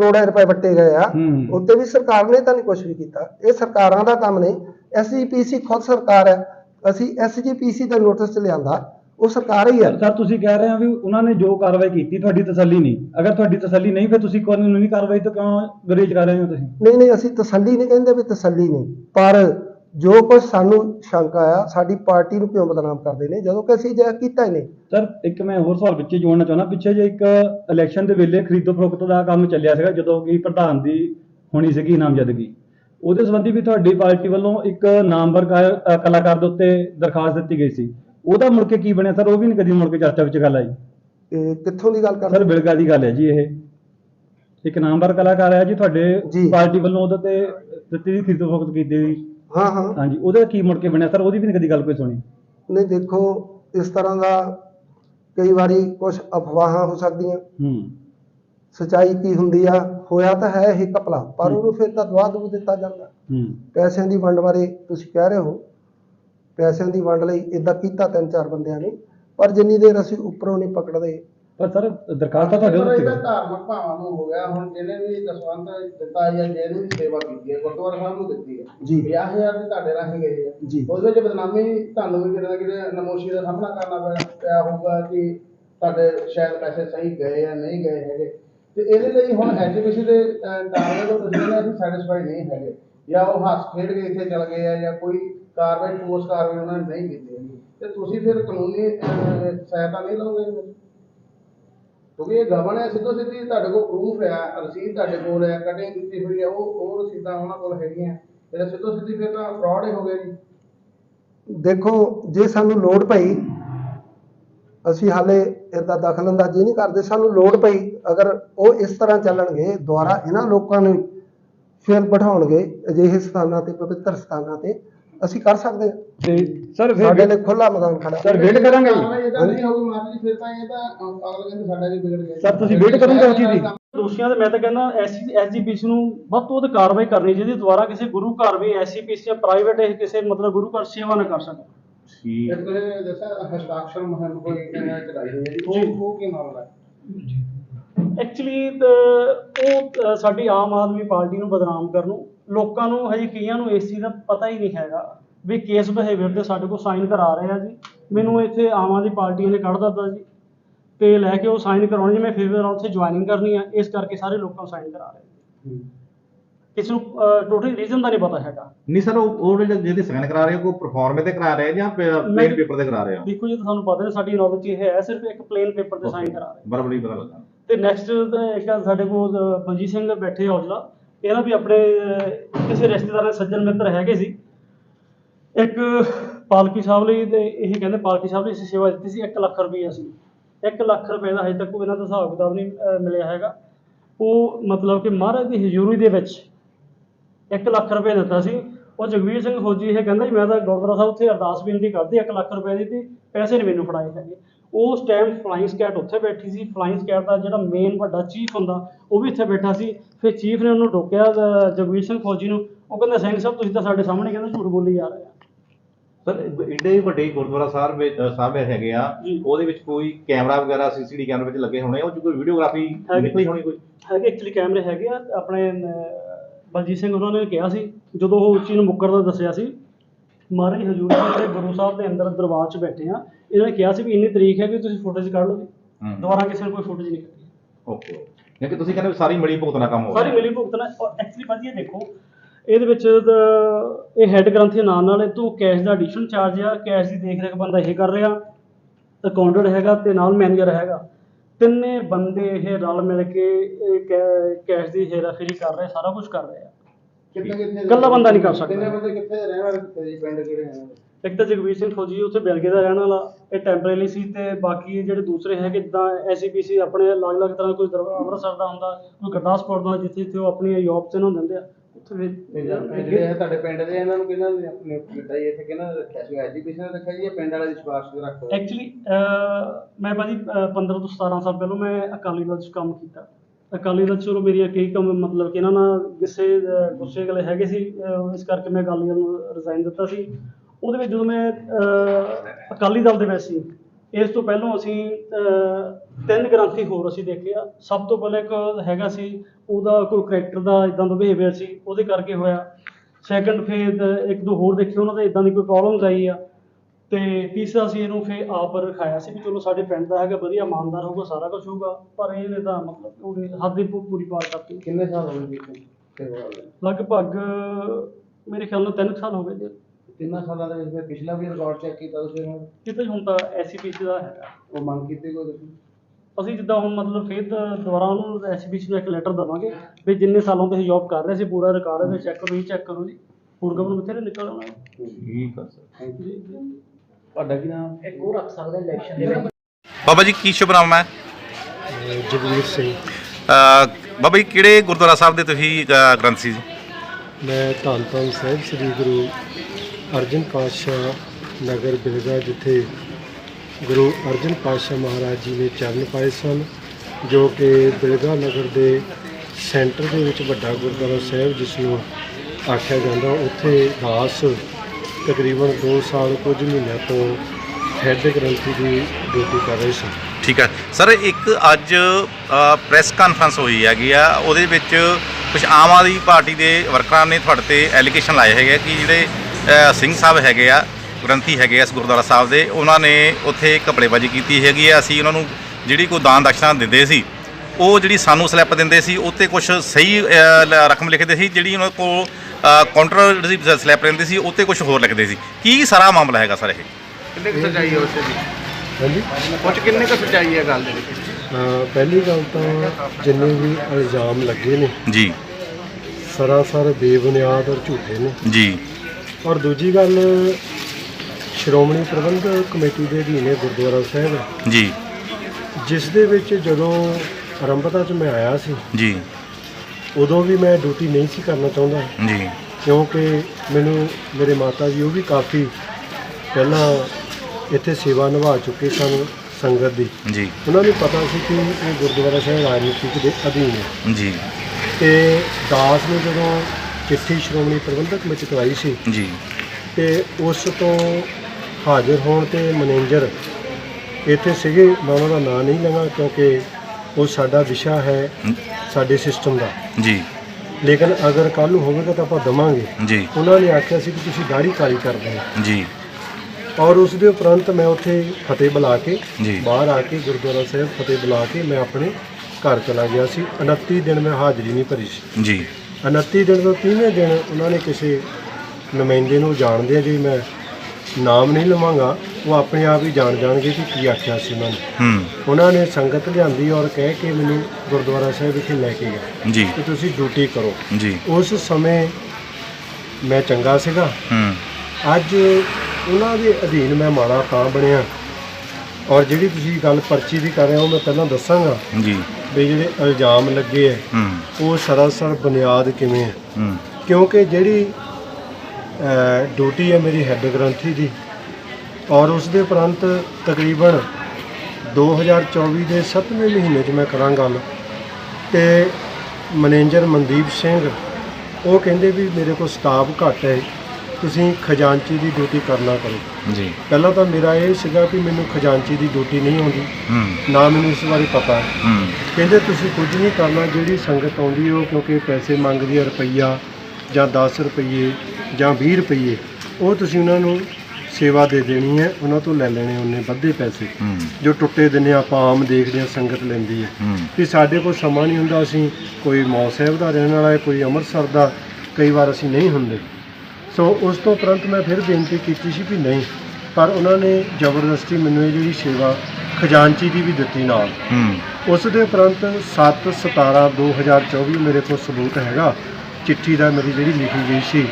ਕਰੋੜਾਂ ਰੁਪਏ ਵੱਟੇ ਗਏ ਆ। ਉੱਤੇ ਵੀ ਸਰਕਾਰ ਨੇ ਤਾਂ ਨਹੀਂ ਕੁਝ ਵੀ ਕੀਤਾ। ਇਹ ਸਰਕਾਰਾਂ ਦਾ ਕੰਮ ਨੇ। ਐਸਜੀਪੀਸੀ ਖੁਦ ਸਰਕਾਰ ਹੈ। ਅਸੀਂ ਐਸਜੀਪੀਸੀ ਦਾ ਨੋਟਿਸ ਚ ਲਿਆਂਦਾ। ਉਹ ਸਰਕਾਰ ਹੀ ਹੈ। ਸਰ ਤੁਸੀਂ ਕਹਿ ਰਹੇ ਹੋ ਵੀ ਉਹਨਾਂ ਨੇ ਜੋ ਕਾਰਵਾਈ ਕੀਤੀ ਤੁਹਾਡੀ ਤਸੱਲੀ ਨਹੀਂ। ਅਗਰ ਤੁਹਾਡੀ ਤਸੱਲੀ ਨਹੀਂ ਫਿਰ ਤੁਸੀਂ ਕਾਨੂੰਨੀ ਕਾਰਵਾਈ ਤੋਂ ਕਿਉਂ ਗਰੇਜ ਕਰ ਰਹੇ ਹੋ ਤੁਸੀਂ? ਨਹੀਂ ਨਹੀਂ ਅਸੀਂ ਤਸੱਲੀ ਨਹੀਂ ਕਹਿੰਦੇ ਵੀ ਤਸੱਲੀ ਨਹੀਂ। ਪਰ ਜੋ ਕੁਝ ਸਾਨੂੰ ਸ਼ੰਕਾ ਆ ਸਾਡੀ ਪਾਰਟੀ ਨੂੰ ਕਿਉਂ ਬਦਨਾਮ ਕਰਦੇ ਨੇ? ਜਦੋਂ ਕਿ ਅਸੀਂ ਜੇ ਕੀਤਾ ਹੀ ਨਹੀਂ। ਸਰ ਇੱਕ ਮੈਂ ਹੋਰ ਸਵਾਲ ਵਿੱਚੇ ਜੋੜਨਾ ਚਾਹੁੰਦਾ। ਪਿੱਛੇ ਜੇ ਇੱਕ ਇਲੈਕਸ਼ਨ ਦੇ ਵੇਲੇ ਖਰੀਦੋ ਫਰੋਖਤ ਦਾ ਕੰਮ ਚੱਲਿਆ ਸੀਗਾ ਜਦੋਂ ਕਿ ਪ੍ਰਧਾਨ ਦੀ ਹੋਣੀ ਸੀਗੀ ਨਾਮਜ਼ਦਗੀ। ਉਹਦੇ ਸੰਬੰਧੀ ਵੀ ਤੁਹਾਡੀ ਪਾਰਟੀ ਵੱਲੋਂ ਇੱਕ ਨਾਮਵਰ ਕਲਾਕਾਰ ਦੇ ਉੱਤੇ ਦਰਖਾਸਤ ਦਿੱਤੀ ਗਈ ਸੀ। ਉਹਦਾ ਮੁੜ ਕੇ ਕੀ ਬਣਿਆ? ਸਰ ਉਹ ਵੀ ਨਹੀਂ ਕਦੀ ਮੁੜ ਕੇ ਚਰਚਾ ਵਿੱਚ ਗੱਲ ਆਈ। ਕਿੱਥੋਂ ਦੀ ਗੱਲ ਸਰ ਕਰਦੇ ਬਿਲਗਾ ਦੀ ਗੱਲ ਹੈ ਜੀ ਇਹ। ਇੱਕ ਨਾਮਵਰ ਕਲਾਕਾਰ ਹੈ ਜੀ ਤੁਹਾਡੇ। ਪਾਰਟੀ ਵੱਲੋਂ ਉਹਦੇ ਤੇ ਦਿੱਤੀ ਦੀ ਖਰੀਦੋ ਫਰੋਖਤ ਕੀਤੀ ਗਈ ਹਾਂ ਹਾਂ। ਹਾਂਜੀ ਉਹਦਾ ਕੀ ਮੁੜ ਕੇ ਬਣਿਆ? ਸਰ ਉਹਦੀ ਵੀ ਨਹੀਂ ਕਦੀ ਗੱਲ ਕੋਈ ਸੁਣੀ। ਨਹੀਂ ਦੇਖੋ ਇਸ ਤਰ੍ਹਾਂ ਦਾ ਕਈ ਵਾਰੀ ਕੁਝ ਅਫਵਾਹਾਂ ਹੋ ਸਕਦੀਆਂ। ਹੂੰ। ਸਚਾਈ ਕੀ ਹੁੰਦੀ ਆ? ਹੋਇਆ ਤਾਂ ਹੈ ਇਹ ਕਪਲਾ ਪਰ ਉਹਨੂੰ ਫਿਰ ਤਾਂ ਦਵਾ ਦੂ ਦਿੱਤਾ ਜਾਂਦਾ। ਹੂੰ। ਪੈਸਿਆਂ ਦੀ ਵੰਡ ਬਾਰੇ ਤੁਸੀਂ ਕਹਿ ਰਹੇ ਹੋ। ਪੈਸਿਆਂ ਦੀ ਵੰਡ ਲਈ ਇਦਾਂ ਕੀਤਾ ਤਿੰਨ ਚਾਰ ਬੰਦਿਆਂ ਨੇ ਪਰ ਜਿੰਨੀ ਦੇਰ ਅਸੀਂ ਉੱਪਰੋਂ ਨਹੀਂ ਪਕੜਦੇ ਪਰ ਸਰ ਦਰਖਾਸਤ ਤਾਂ ਤੁਹਾਡੇ ਪਰ ਇਹਦਾ ਹੈ। ਧਾਰਮਿਕ ਭਾਵਾਂ ਨੂੰ ਹੋ ਗਿਆ। ਹੁਣ ਜਿਹਨੇ ਵੀ ਦਸਵੰਤ ਦਿੱਤਾ ਜਾਂ ਜਿਹਨੇ ਵੀ ਸੇਵਾ ਕੀਤੀ ਹੈ ਗੁਰਦੁਆਰਾ ਸਾਹਿਬ ਨੂੰ ਦਿੱਤੀ ਹੈ। ਜੀ। 50000 ਦੇ ਤੁਹਾਡੇ ਰਾਹੀਂ ਗਏ ਆ ਜੀ। ਉਹਦੇ ਵਿੱਚ ਬਦਨਾਮੀ ਤੁਹਾਨੂੰ ਵੀ ਕਿਤੇ ਨਾ ਕਿਤੇ ਨਮੋਸ਼ੀ ਦਾ ਸਾਹਮਣਾ ਕਰਨਾ ਪਿਆ- ਪਿਆ ਹੋਊਗਾ ਕਿ ਤੁਹਾਡੇ ਸ਼ਾਇਦ ਪੈਸੇ ਸਹੀ ਗਏ ਜਾਂ ਨਹੀਂ ਗਏ ਹੈਗੇ। ਤੇ ਇਹਦੇ ਲਈ ਹੁਣ ਐਜੂਕੇਸ਼ਨ ਦੇ ਕਾਰਨ ਤੋਂ ਤੁਸੀਂ ਕਹਿੰਦੇ ਅਸੀਂ ਸੈਟੀਸਫਾਈ ਨਹੀਂ ਹੈਗੇ। ਜਾਂ ਉਹ ਹੱਸ ਖੇਡ ਕੇ ਇੱਥੇ ਚਲ ਗਏ ਆ ਜਾਂ ਕੋਈ ਕਾਰਵਾਈ ਠੋਸ ਕਾਰਵਾਈ ਉਹਨਾਂ ਨੇ ਨਹੀਂ ਕੀਤੀ ਹੈਗੀ। ਤੇ ਤੁਸੀਂ ਫਿਰ ਕਾਨੂੰਨੀ ਅਹ, ਸਹਾਇਤਾ ਨਹੀਂ ਲਓਗੇ ਇਹਦੇ ਵਿੱਚ? ਕਿਉਂਕਿ ਇਹ ਗਵਨ ਹੈ, ਸਿੱਧੋ ਸਿੱਧੀ ਤੁਹਾਡੇ ਕੋਲ ਪ੍ਰੂਫ ਹੈ, ਰਸੀਦ ਤੁਹਾਡੇ ਕੋਲ ਹੈ ਕਟਿੰਗ ਕੀਤੀ ਹੋਈ ਹੈ, ਉਹ ਉਹ ਰਸੀਦਾਂ ਉਹਨਾਂ ਕੋਲ ਹੈਗੀਆਂ। ਇਹਦਾ ਸਿੱਧੋ ਸਿੱਧੀ ਫਿਰ ਤਾਂ ਫਰਾਡ ਹੀ ਹੋ ਗਿਆ ਜੀ। ਦੇਖੋ, ਜੇ ਸਾਨੂੰ ਲੋੜ ਪਈ, ਅਸੀਂ ਹਾਲੇ ਇਹਦਾ ਦਖਲ ਅੰਦਾਜ਼ੀ ਨਹੀਂ ਕਰਦੇ, ਸਾਨੂੰ ਲੋੜ ਪਈ, ਅਗਰ ਉਹ ਇਸ ਤਰ੍ਹਾਂ ਚੱਲਣਗੇ, ਦੁਆਰਾ ਇਹਨਾਂ ਲੋਕਾਂ ਨੂੰ ਫਿਰ ਬਿਠਾਉਣਗੇ, ਅਜਿਹੇ ਸਥਾਨਾਂ ਤੇ, ਪਵਿੱਤਰ ਸਥਾਨਾਂ ਤੇ, ਅਸੀਂ ਕਰ ਸਕਦੇ ਹਾਂ। ਤੇ ਸਰ ਸਾਡੇ ਫਿਰ ਲਈ ਖੁੱਲਾ ਮੈਦਾਨ ਖੜਾ। ਸਰ ਵੇਟ ਕਰਾਂਗੇ। ਜੀ। ਇਹਦਾ ਨਹੀਂ ਹੋਊਗੀ ਮਾਤਾ ਜੀ ਫਿਰ ਤਾਂ ਇਹ ਤਾਂ ਅਗਲੇ ਕਹਿੰਦੇ ਸਾਡਾ ਵੀ ਵਿਗੜ ਗਿਆ। ਸਰ, ਤੁਸੀਂ ਵੇਟ ਕਰੋਗੇ ਉਸ ਚੀਜ਼ ਦੀ? ਦੋਸ਼ੀਆਂ ਤੇ ਮੈਂ ਤਾਂ ਕਹਿੰਦਾ ਐਸੀ ਐਸਜੀਪੀਸੀ ਨੂੰ ਵੱਧ ਤੋਂ ਵੱਧ ਕਾਰਵਾਈ ਕਰਨੀ ਚਾਹੀਦੀ ਦੁਆਰਾ ਕਿਸੇ ਗੁਰੂ ਘਰ ਵੀ ਐਸਜੀਪੀਸੀ ਜਾਂ ਪ੍ਰਾਈਵੇਟ ਇਹ ਕਿਸੇ ਮਤਲਬ ਗੁਰੂ ਘਰ ਸੇਵਾ ਨਾ ਕਰ ਸਕਣ। ਇੱਕ ਤੁਸੀਂ ਦੱਸਿਆ ਹਸਤਾਖਰ ਮੁਹਿੰਮ ਕੋਈ ਕਿੰਨਾ ਚਲਾਈ ਹੋਈ ਹੈ ਜੀ। ਉਹ ਉਹ ਕੀ ਮਾਮਲਾ ਹੈ? ਐਕਚੁਅਲੀ ਉਹ ਸਾਡੀ ਆਮ ਆਦਮੀ ਪਾਰਟੀ ਨੂੰ ਬਦਨਾਮ ਕਰਨ ਨੂੰ ਲੋਕਾਂ ਨੂੰ ਹਜੇ ਕਈਆਂ ਨੂੰ ਇਸ ਚੀਜ਼ ਦਾ ਪਤਾ ਹੀ ਨਹੀਂ ਹੈਗਾ। ਵੀ ਕੇਸ ਬਿਹੇਵੀਅਰ ਤੇ ਸਾਡੇ ਕੋਲ ਸਾਈਨ ਕਰਾ ਰਹੇ ਆ ਜੀ। ਮੈਨੂੰ ਇੱਥੇ ਆਮ ਆਦਮੀ ਪਾਰਟੀ ਨੇ ਕੱਢ ਦਿੱਤਾ ਜੀ। ਤੇ ਲੈ ਕੇ ਉਹ ਸਾਈਨ ਕਰਾਉਣ ਜੀ ਮੈਂ ਫਿਰ ਉੱਥੇ ਜੁਆਇਨਿੰਗ ਕਰਨੀ ਆ। ਇਸ ਕਰਕੇ ਸਾਰੇ ਲੋਕਾਂ ਨੂੰ ਸਾਈਨ ਕਰਾ ਰਹੇ ਕਿਸੇ ਨੂੰ ਟੋਟਲ ਰੀਜ਼ਨ ਦਾ ਨਹੀਂ ਪਤਾ ਹੈਗਾ। ਨਹੀਂ ਸਰ ਉਹ ਉਹ ਜਿਹੜੇ ਸਾਈਨ ਕਰਾ ਰਹੇ ਕੋਈ ਪਰਫਾਰਮੇ ਤੇ ਕਰਾ ਰਹੇ ਜਾਂ ਪਲੇਨ। ਪੇਪਰ ਤੇ ਕਰਾ ਰਹੇ ਹੋ ਦੇਖੋ ਜੀ ਤੁਹਾਨੂੰ ਪਤਾ ਹੈ ਸਾਡੀ ਨੌਲੇਜ ਇਹ ਹੈ ਸਿਰਫ ਇੱਕ ਪਲੇਨ ਪੇਪਰ ਤੇ ਸਾਈਨ ਕਰਾ ਰਹੇ ਬਰਾਬਰ ਹੀ ਪਤਾ ਲੱਗਾ ਤੇ ਨੈਕਸਟ ਇੱਕ ਆ ਸਾਡੇ ਕੋਲ ਬਲਜੀਤ ਸਿੰਘ ਬੈਠੇ ਔਜਲਾ। ਇਹਨਾਂ ਵੀ ਆਪਣੇ ਕਿਸੇ ਰਿਸ਼ਤੇਦਾਰ ਦੇ ਸੱਜਣ ਮਿੱਤਰ ਹੈਗੇ ਸੀ। ਇੱਕ ਪਾਲਕੀ ਸਾਹਿਬ ਲਈ ਤੇ ਇਹ ਕਹਿੰਦੇ ਪਾਲਕੀ ਸਾਹਿਬ ਲਈ ਅਸੀਂ ਸੇਵਾ ਦਿੱਤੀ ਸੀ 1 ਲੱਖ ਰੁਪਈਆ ਅਸੀਂ 1 ਲੱਖ ਰੁਪਏ ਦਾ ਹਜੇ ਤੱਕ ਕੋਈ ਇਹਨਾਂ ਦਾ ਹਿਸਾਬ ਕਿਤਾਬ ਨਹੀਂ ਮਿਲਿਆ ਹੈਗਾ। ਉਹ ਮਤਲਬ ਕਿ ਮਹਾਰਾਜ ਦੀ ਹਜ਼ੂਰੀ ਦੇ ਵਿੱਚ 1 ਲੱਖ ਰੁਪਏ ਦਿੱਤਾ ਸੀ। ਉਹ ਜਗਵੀਰ ਸਿੰਘ ਫੌਜੀ ਇਹ ਕਹਿੰਦਾ ਜੀ ਮੈਂ ਤਾਂ ਗੁਰਦੁਆਰਾ ਸਾਹਿਬ ਉੱਥੇ ਅਰਦਾਸ ਬੇਨਤੀ ਕਰਦੀ 1 ਲੱਖ ਰੁਪਏ ਦੀ ਤੇ ਪੈਸੇ ਨਹੀਂ ਮੈਨੂੰ ਫੜਾਏ ਹੈਗੇ। ਉਸ ਟਾਈਮ ਫਲਾਈਂਗ ਸਕੈਟ ਉੱਥੇ ਬੈਠੀ ਸੀ। ਫਲਾਈਂਗ ਸਕੈਟ ਦਾ ਜਿਹੜਾ ਮੇਨ ਵੱਡਾ ਚੀਫ ਹੁੰਦਾ ਉਹ ਵੀ ਇੱਥੇ ਬੈਠਾ ਸੀ। ਫਿਰ ਚੀਫ ਨੇ ਉਹਨੂੰ ਟੋਕਿਆ ਅ, ਜਗਵੀਰ ਸਿੰਘ ਫੌਜੀ ਨੂੰ। ਉਹ ਕਹਿੰਦਾ ਸਿੰਘ ਸਾਹਿਬ ਤੁਸੀਂ ਤਾਂ ਸਾਡੇ ਸਾਹਮਣੇ ਕਹਿੰਦੇ ਝੂਠ ਬੋਲੀ ਜਾ ਰਹੇ ਸਰ ਏਡੇ ਵੱਡੇ ਗੁਰਦੁਆਰਾ ਸਾਹਿਬ ਵਿੱਚ ਸਾਹਿਬ ਹੈਗੇ ਆ। ਉਹਦੇ ਵਿੱਚ ਕੋਈ ਕੈਮਰਾ ਵਗੈਰਾ ਸੀਸੀਟੀ ਕੈਮਰੇ ਵਿੱਚ ਲੱਗੇ ਹੋਣੇ ਉਹ ਚ ਕੋਈ ਵੀਡੀਓਗ੍ਰਾਫੀ। ਨਿਕਲੀ ਹੋਣੀ ਕੋਈ? ਹੈਗੇ ਐਕਚੁਅਲੀ ਕੈਮਰੇ ਹੈਗੇ ਆ। ਆਪਣੇ ਬਲਜੀਤ ਸਿੰਘ ਉਹਨਾਂ ਨੇ ਕਿਹਾ ਸੀ ਜਦੋਂ ਉਹ ਉੱਚੀ ਨੂੰ ਮੁੱਕਰਦਾ ਦੱਸਿਆ ਸੀ ਮਹਾਰਾਜ ਹਜ਼ੂਰ ਜੀ ਦੇ ਗੁਰੂ ਸਾਹਿਬ ਦੇ ਅੰਦਰ ਦਰਬਾਰ 'ਚ ਬੈਠੇ ਆ। ਇਹਨਾਂ ਨੇ ਕਿਹਾ ਸੀ ਵੀ ਇੰਨੀ ਤਰੀਕ ਹੈ ਕਿ ਤੁਸੀਂ ਫੁਟੇਜ ਕੱਢ ਲਓ ਹੂੰ। ਦੁਬਾਰਾ ਕਿਸੇ ਨੇ ਕੋਈ ਫੁਟੇਜ ਨਹੀਂ ਕੱਢੀ ਓਕੇ। ਕਿਉਂਕਿ ਤੁਸੀਂ ਕਹਿੰਦੇ ਵੀ ਸਾਰੀ ਮਿਲੀ ਭੁਗਤ ਨਾਲ ਕੰਮ ਹੋ ਸਾਰੀ ਮਿਲੀ ਭੁਗਤਣਾ ਔਰ ਐਕਚੁਅਲੀ ਇਹ ਦੇਖੋ ਇਹਦੇ ਵਿੱਚ ਇਹ ਹੈੱਡ ਗ੍ਰੰਥੀ ਨਾਲ ਨਾਲ ਇਹ ਤੋਂ ਕੈਸ਼ ਦਾ ਐਡੀਸ਼ਨ ਚਾਰਜ ਆ ਕੈਸ਼ ਦੀ ਦੇਖ ਰੇਖ ਬੰਦਾ ਇਹ ਕਰ ਰਿਹਾ ਅਕਾਊਂਟਡ ਹੈਗਾ ਤੇ ਨਾਲ ਮੈਨੇਜਰ ਹੈਗਾ। ਤਿੰਨੇ ਬੰਦੇ ਇਹ ਰਲ ਮਿਲ ਕੇ ਇਹ ਕੈ- ਕੈਸ਼ ਦੀ ਹੇਰਾਫੇਰੀ ਕਰ ਰਹੇ ਸਾਰਾ ਕੁਝ ਕਰ ਰਹੇ ਆ। ਕਿੰਨੇ ਕਿੱਥੇ ਇਕੱਲਾ ਬੰਦਾ ਨਹੀਂ ਕਰ ਸਕਦਾ। ਕਿੰਨੇ ਬੰਦੇ ਕਿੱਥੇ ਦੇ ਰਹਿਣ ਵਾਲੇ ਕਿੱਥੇ ਜੀ ਪਿੰਡ ਕਿਹੜੇ ਹਨ ਇੱਕ ਤਾਂ ਜਗਵੀਰ ਸਿੰਘ ਫੌਜੀ ਉੱਥੇ ਬੈਲਗੇ ਦਾ ਰਹਿਣ ਵਾਲਾ ਇਹ ਟੈਂਪਰੇਰੀ ਸੀ ਤੇ ਬਾਕੀ ਜਿਹੜੇ ਦੂਸਰੇ ਹੈਗੇ ਜਿੱਦਾਂ ਐਸਸੀਪੀਸੀ ਆਪਣੇ ਅਲੱਗ-ਅਲੱਗ ਤਰ੍ਹਾਂ ਕੋਈ ਦਰਬਾਰ ਅੰਮ੍ਰਿਤਸਰ ਦਾ ਹੁੰਦਾ ਕੋਈ ਗੁਰਦਾਸਪੁਰ ਦਾ ਜਿੱਥੇ ਜਿੱਥੇ ਉਹ ਆਪਣੀਆਂ ਜੌਬ ਤੇ ਨਾ ਦਿੰਦੇ ਆ। ਉੱਥੇ ਤੇ ਫਿਰ ਜਿਹੜੇ ਇਹ ਤੁਹਾਡੇ ਪਿੰਡ ਦੇ ਇਹਨਾਂ ਨੂੰ ਕਿਹਨਾਂ ਨੇ ਆਪਣੇ ਕੀਤਾ ਜੀ? ਇੱਥੇ ਕਿਹਨਾਂ ਨੇ ਰੱਖਿਆ ਸੀ? ਐਜੂਕੇਸ਼ਨ ਨੇ ਰੱਖਿਆ ਜੀ ਇਹ ਪਿੰਡ ਵਾਲੇ ਦੀ ਸਿਫਾਰਿਸ਼ ਤੇ ਰੱਖੋ ਐਕਚੁਅਲੀ ਮੈਂ ਭਾਜੀ ਅਹ, 15 ਤੋਂ 17 ਸਾਲ ਪਹਿਲਾਂ ਮੈਂ ਅਕਾਲੀ ਦਲ 'ਚ ਕੰਮ ਕੀਤਾ। ਅਕਾਲੀ ਦਲ 'ਚ ਚਲੋ ਮੇਰੀਆਂ ਕਈ ਕੰਮ ਮਤਲਬ ਕਿ ਇਹਨਾਂ ਨਾਲ ਗੁੱਸੇ ਅਹ, ਗੁੱਸੇ ਗਲੇ ਹੈਗੇ ਸੀ। ਅਹ, ਇਸ ਕਰਕੇ ਮੈਂ ਅਕਾਲੀ ਦਲ ਨੂੰ ਰਿਜ਼ਾਈਨ ਦਿੱਤਾ ਸੀ। ਉਹਦੇ ਵਿੱਚ ਜਦੋਂ ਮੈਂ ਅਹ, ਅਕਾਲੀ ਦਲ ਦੇ ਵਿੱਚ ਸੀ ਇਸ ਤੋਂ ਪਹਿਲਾਂ ਅਸੀਂ ਤਿੰਨ ਗ੍ਰੰਥੀ ਹੋਰ ਅਸੀਂ ਦੇਖੇ ਆ ਸਭ ਤੋਂ ਪਹਿਲਾਂ ਇੱਕ ਹੈਗਾ ਸੀ ਉਹਦਾ ਕੋਈ ਕਰੈਕਟਰ ਦਾ ਇਦਾਂ ਦਾ ਬਿਹੇਵੀਅਰ ਸੀ ਉਹਦੇ ਕਰਕੇ ਹੋਇਆ। ਸੈਕੰਡ ਫੇਜ਼ ਇੱਕ ਦੋ ਹੋਰ ਦੇਖੇ ਉਹਨਾਂ ਦੇ ਇਦਾਂ ਦੀ ਕੋਈ ਪ੍ਰੋਬਲਮਸ ਆਈ ਆ। ਤੇ ਤੀਸਰਾ ਅਸੀਂ ਇਹਨੂੰ ਫਿਰ ਆਪ ਰਖਾਇਆ ਸੀ ਵੀ ਚਲੋ ਸਾਡੇ ਪਿੰਡ ਦਾ ਹੈਗਾ ਵਧੀਆ ਇਮਾਨਦਾਰ ਹੋਊਗਾ ਸਾਰਾ ਕੁਝ ਹੋਊਗਾ ਪਰ ਇਹਨੇ ਤਾਂ ਮਤਲਬ ਪੂਰੀ ਹੱਦ ਪੂ- ਪੂਰੀ ਪਾਰ ਕਰਤੀ। ਕਿੰਨੇ ਸਾਲ ਹੋ ਗਏ ਜੀ ਲਗਭਗ ਮੇਰੇ ਖਿਆਲ ਨਾਲ 3 ਸਾਲ ਹੋ ਗਏ ਜੀ। ਤਿੰਨਾਂ ਸਾਲਾਂ ਦੇ ਫਿਰ ਪਿਛਲਾ ਵੀ ਰਿਕਾਰਡ ਚੈੱਕ ਕੀਤਾ ਤੁਸੀਂ ਉਹਨਾਂ ਦਾ? ਕਿਤੇ ਹੁਣ ਤਾਂ ਐਸਸੀਪੀਸੀ ਦਾ ਹੈਗਾ। ਉਹ ਮੰਗ ਕੀਤੀ ਕੋਈ ਤੁਸੀਂ? ਅਸੀਂ ਜਿੱਦਾਂ ਹੁਣ ਮਤਲਬ ਫਿਰ ਦੁਬਾਰਾ ਉਹਨੂੰ ਐਸਸੀਪੀਸੀ ਨੂੰ ਇੱਕ ਲੈਟਰ ਦਵਾਂਗੇ ਵੀ ਜਿੰਨੇ ਸਾਲਾਂ ਤੋਂ ਇਹ ਜੌਬ ਕਰ ਰਹੇ ਸੀ ਪੂਰਾ ਰਿਕਾਰਡ ਇਹਦੇ ਚੈੱਕ ਕਰੋ ਜੀ ਚੈੱਕ ਕਰੋ ਜੀ। ਹੁਣ ਗਵਰ ਬਥੇਰੇ ਨਿਕਲ ਆਉਣਾ। ਠੀਕ ਆ ਸਰ। ਥੈਂਕ ਯੂ ਜੀ ਜੀ। ਤੁਹਾਡਾ ਕੀ ਨਾਮ? ਇੱਕ ਉਹ ਰੱਖ ਸਕਦੇ ਇਲੈਕਸ਼ਨ ਦੇ ਵਿੱਚ। ਬਾਬਾ ਜੀ ਕੀ ਸ਼ੁਭ ਨਾਮ ਹੈ? ਜਗਵੀਰ ਸਿੰਘ। ਅਹ ਬਾਬਾ ਜੀ ਕਿਹੜੇ ਗੁਰਦੁਆਰਾ ਸਾਹਿਬ ਦੇ ਤੁਸੀਂ ਅਹ ਗ੍ਰੰਥੀ ਸੀ ਮੈਂ ਧੰਨ ਧੰਨ ਸਾਹਿਬ ਸ੍ਰੀ ਗੁਰੂ ਅਰਜਨ ਪਾਤਸ਼ਾਹ ਨਗਰ ਬਿਲਗਾ ਜਿੱਥੇ ਗੁਰੂ ਅਰਜਨ ਪਾਤਸ਼ਾਹ ਮਹਾਰਾਜ ਜੀ ਨੇ ਚਰਨ ਪਾਏ ਸਨ, ਜੋ ਕਿ ਬਿਲਗਾ ਨਗਰ ਦੇ ਸੈਂਟਰ ਦੇ ਵਿੱਚ ਵੱਡਾ ਗੁਰਦੁਆਰਾ ਸਾਹਿਬ, ਜਿਸ ਨੂੰ ਆਖਿਆ ਜਾਂਦਾ, ਉੱਥੇ ਦਾਸ ਤਕਰੀਬਨ 2 ਸਾਲ ਕੁਝ ਮਹੀਨਿਆਂ ਤੋਂ ਹੈੱਡ ਗ੍ਰੰਥੀ ਦੀ ਡਿਊਟੀ ਕਰ ਰਹੇ ਸਨ। ਠੀਕ ਹੈ। ਸਰ, ਇੱਕ ਅੱਜ ਪ੍ਰੈਸ ਕਾਨਫਰੰਸ ਹੋਈ ਹੈਗੀ ਆ, ਉਹਦੇ ਵਿੱਚ ਕੁਝ ਆਮ ਆਦਮੀ ਪਾਰਟੀ ਦੇ ਵਰਕਰਾਂ ਨੇ ਤੁਹਾਡੇ ਤੇ ਐਲੀਗੇਸ਼ਨ ਲਾਏ ਹੈਗੇ ਆ ਕਿ ਜਿਹੜੇ ਸਿੰਘ ਸਾਹਿਬ ਹੈਗੇ ਆ ਗ੍ਰੰਥੀ ਹੈਗੇ ਆ ਇਸ ਗੁਰਦੁਆਰਾ ਸਾਹਿਬ ਦੇ। ਉਹਨਾਂ ਨੇ ਉੱਥੇ ਘਪਲੇਬਾਜ਼ੀ ਕੀਤੀ ਹੈਗੀ ਆ। ਅਸੀਂ ਉਹਨਾਂ ਨੂੰ ਜਿਹੜੀ ਕੋਈ ਦਾਨ ਦਕਸ਼ਨਾ ਦਿੰਦੇ ਸੀ ਉਹ ਜਿਹੜੀ ਸਾਨੂੰ ਸਲਿੱਪ ਦਿੰਦੇ ਸੀ ਉੱਤੇ ਕੁਝ ਸਹੀ ਰਕਮ ਲਿਖਦੇ ਸੀ ਜਿਹੜੀ ਉਹਨਾਂ ਕੋਲ ਕਾਊਂਟਰ ਜਿਹੜੀ ਸਲਿੱਪ ਰਹਿੰਦੀ ਸੀ ਉੱਤੇ ਕੁਝ ਹੋਰ ਲਿਖਦੇ ਸੀ। ਕੀ ਸਾਰਾ ਮਾਮਲਾ ਹੈਗਾ ਸਰ ਇਹ? ਕਿੰਨੇ ਕੁ ਸੱਚਾਈ ਹੈ ਉਸ ਦੀ? ਹਾਂਜੀ। ਕੁਝ ਕਿੰਨੇ ਕੁ ਸੱਚਾਈ ਹੈ ਗੱਲ ਦੇ ਵਿੱਚ? ਪਹਿਲੀ ਗੱਲ ਤਾਂ ਜਿੰਨੇ ਵੀ ਇਲਜ਼ਾਮ ਲੱਗੇ ਨੇ ਜੀ। ਸਰਾਸਰ ਬੇਬੁਨਿਆਦ ਔਰ ਝੂਠੇ ਨੇ। ਜੀ। ਔਰ ਦੂਜੀ ਗੱਲ ਸ਼੍ਰੋਮਣੀ ਪ੍ਰਬੰਧਕ ਕਮੇਟੀ ਦੇ ਅਧੀਨ ਇਹ ਗੁਰਦੁਆਰਾ ਸਾਹਿਬ। ਹੈ ਜੀ। ਜਿਸ ਦੇ ਵਿੱਚ ਜਦੋਂ ਆਰੰਭਤਾ 'ਚ ਮੈਂ ਆਇਆ ਸੀ ਜੀ। ਉਦੋਂ ਵੀ ਮੈਂ ਡਿਊਟੀ ਨਹੀਂ ਸੀ ਕਰਨਾ ਚਾਹੁੰਦਾ। ਜੀ। ਕਿਉਂਕਿ ਮੈਨੂੰ ਮੇਰੇ ਮਾਤਾ ਜੀ ਉਹ ਵੀ ਕਾਫੀ ਪਹਿਲਾਂ ਇੱਥੇ ਸੇਵਾ ਨਿਭਾ ਚੁੱਕੇ ਸਨ ਸੰਗਤ ਦੀ। ਜੀ। ਉਹਨਾਂ ਨੂੰ ਪਤਾ ਸੀ ਕਿ ਇਹ ਗੁਰਦੁਆਰਾ ਸਾਹਿਬ ਰਾਜਨੀਤਿਕ ਦੇ ਅਧੀਨ ਹੈ। ਜੀ। ਤੇ ਦਾਸ ਨੇ ਜਦੋਂ ਚਿੱਠੀ ਸ਼੍ਰੋਮਣੀ ਪ੍ਰਬੰਧਕ ਕਮੇਟੀ ਤੋਂ ਆਈ ਸੀ। ਜੀ। ਤੇ ਉਸ ਤੋਂ ਹਾਜ਼ਰ ਹੋਣ ਤੇ ਮੈਨੇਜਰ ਇੱਥੇ ਸੀਗੇ ਮੈਂ ਉਹਨਾਂ ਦਾ ਨਾਂ ਨਹੀਂ ਲਵਾਂ ਕਿਉਂਕਿ ਉਹ ਸਾਡਾ ਵਿਸ਼ਾ ਹੈ ਸਾਡੇ ਸਿਸਟਮ ਦਾ। ਜੀ। ਲੇਕਿਨ ਅਗਰ ਕੱਲ੍ਹ ਨੂੰ ਹੋਵੇਗਾ ਤਾਂ ਆਪਾਂ ਦਵਾਂਗੇ। ਜੀ। ਉਹਨਾਂ ਨੇ ਆਖਿਆ ਸੀ ਕਿ ਤੁਸੀਂ ਦਾੜੀ ਕਾਲੀ ਕਰਦੇ ਹੋ ਜੀ। ਔਰ ਉਸ ਦੇ ਉਪਰੰਤ ਮੈਂ ਉੱਥੇ ਫਤਿਹ ਬੁਲਾ ਕੇ। ਬਾਹਰ ਆ ਕੇ ਗੁਰਦੁਆਰਾ ਸਾਹਿਬ ਫਤਿਹ ਬੁਲਾ ਕੇ ਮੈਂ ਆਪਣੇ ਘਰ ਚਲਾ ਗਿਆ ਸੀ। 29 ਦਿਨ ਮੈਂ ਹਾਜ਼ਰੀ ਨਹੀਂ ਭਰੀ ਸੀ। ਜੀ। 29 ਦਿਨ ਤੋਂ 30ਵੇਂ ਦਿਨ ਉਹਨਾਂ ਨੇ ਕਿਸੇ ਨੁਮਾਇੰਦੇ ਨੂੰ ਜਾਣਦੇ ਆ ਜੀ ਮੈਂ ਨਾਮ ਨਹੀਂ ਲਵਾਂਗਾ ਉਹ ਆਪਣੇ ਆਪ ਹੀ ਜਾਣ ਜਾਣਗੇ ਕਿ ਕੀ ਆਖਿਆ ਸੀ ਉਹਨਾਂ ਨੇ। ਹੂੰ। ਉਹਨਾਂ ਨੇ ਸੰਗਤ ਲਿਆਂਦੀ ਔਰ ਕਹਿ ਕੇ ਮੈਨੂੰ ਗੁਰਦੁਆਰਾ ਸਾਹਿਬ ਵਿਖੇ ਲੈ ਕੇ ਗਏ ਜੀ। ਕਿ ਤੁਸੀਂ ਡਿਊਟੀ ਕਰੋ। ਜੀ। ਉਸ ਸਮੇਂ ਮੈਂ ਚੰਗਾ ਸੀਗਾ। ਹੂੰ। ਅੱਜ ਉਹਨਾਂ ਦੇ ਅਧੀਨ ਮੈਂ ਮਾੜਾ ਤਾਂ ਬਣਿਆ। ਔਰ ਜਿਹੜੀ ਤੁਸੀਂ ਗੱਲ ਪਰਚੀ ਦੀ ਕਰ ਰਹੇ ਹੋ ਉਹ ਮੈਂ ਪਹਿਲਾਂ ਦੱਸਾਂਗਾ। ਜੀ। ਵੀ ਜਿਹੜੇ ਇਲਜ਼ਾਮ ਲੱਗੇ ਹੈ। ਉਹ ਸਰਾਸਰ ਬੁਨਿਆਦ ਕਿਵੇਂ ਹੈ। ਕਿਉਂਕਿ ਜਿਹੜੀ ਡਿਊਟੀ ਹੈ ਮੇਰੀ ਹੈੱਡ ਗ੍ਰੰਥੀ ਦੀ ਔਰ ਉਸ ਦੇ ਉਪਰੰਤ ਤਕਰੀਬਨ 2024 ਦੇ 7ਵੇਂ ਮਹੀਨੇ 'ਚ ਮੈਂ ਕਰਾਂ ਗੱਲ ਤੇ ਮੈਨੇਜਰ ਮਨਦੀਪ ਸਿੰਘ ਉਹ ਕਹਿੰਦੇ ਵੀ ਮੇਰੇ ਕੋਲ ਸਟਾਫ ਘੱਟ ਹੈ। ਤੁਸੀਂ ਖਜ਼ਾਨਚੀ ਦੀ ਡਿਊਟੀ ਕਰਨਾ ਕਰੋ। ਜੀ। ਪਹਿਲਾਂ ਤਾਂ ਮੇਰਾ ਇਹ ਸੀਗਾ ਕਿ ਮੈਨੂੰ ਖਜ਼ਾਨਚੀ ਦੀ ਡਿਊਟੀ ਨਹੀਂ ਆਉਂਦੀ। ਹੂੰ। ਨਾ ਮੈਨੂੰ ਇਸ ਬਾਰੇ ਪਤਾ। ਹੈ। ਹੂੰ ਕਹਿੰਦੇ ਤੁਸੀਂ ਕੁਝ ਨਹੀਂ ਕਰਨਾ ਜਿਹੜੀ ਸੰਗਤ ਆਉਂਦੀ ਉਹ ਕਿਉਂਕਿ ਪੈਸੇ ਮੰਗਦੀ ਹੈ ਰੁਪਈਆ ਜਾਂ 10 ਰੁਪਈਏ ਜਾਂ 20 ਰੁਪਈਏ ਉਹ ਤੁਸੀਂ ਉਹਨਾਂ ਨੂੰ ਸੇਵਾ ਦੇ ਦੇਣੀ ਹੈ ਉਹਨਾਂ ਤੋਂ ਲੈ ਲੈਣੇ ਉਹਨੇ ਵੱਧੇ ਪੈਸੇ। ਹੂੰ। ਜੋ ਟੁੱਟੇ ਦਿਨੇ ਆਪਾਂ ਆਮ ਦੇਖਦੇ ਹਾਂ ਸੰਗਤ ਲੈਂਦੀ ਹੈ। ਹੂੰ। ਕਿ ਸਾਡੇ ਕੋਲ ਸਮਾਂ ਨਹੀਂ ਹੁੰਦਾ ਅਸੀਂ ਕੋਈ ਮੌ ਸਾਹਿਬ ਦਾ ਰਹਿਣ ਵਾਲਾ ਹੈ ਕੋਈ ਅੰਮ੍ਰਿਤਸਰ ਦਾ ਕਈ ਵਾਰ ਅਸੀਂ ਨਹੀਂ ਹੁੰਦੇ। ਸੋ ਉਸ ਤੋਂ ਉਪਰੰਤ ਮੈਂ ਫਿਰ ਬੇਨਤੀ ਕੀਤੀ ਸੀ ਵੀ ਨਹੀਂ ਪਰ ਉਹਨਾਂ ਨੇ ਜ਼ਬਰਦਸਤੀ ਮੈਨੂੰ ਇਹ ਜਿਹੜੀ ਸੇਵਾ ਖਜ਼ਾਨਚੀ ਦੀ ਵੀ ਦਿੱਤੀ ਨਾਲ। ਉਸ ਦੇ ਉਪਰੰਤ 7 17 2024 ਮੇਰੇ ਕੋਲ ਸਬੂਤ ਹੈਗਾ ਚਿੱਠੀ ਦਾ ਮੇਰੀ ਜਿਹੜੀ ਲਿਖੀ ਗਈ ਸੀ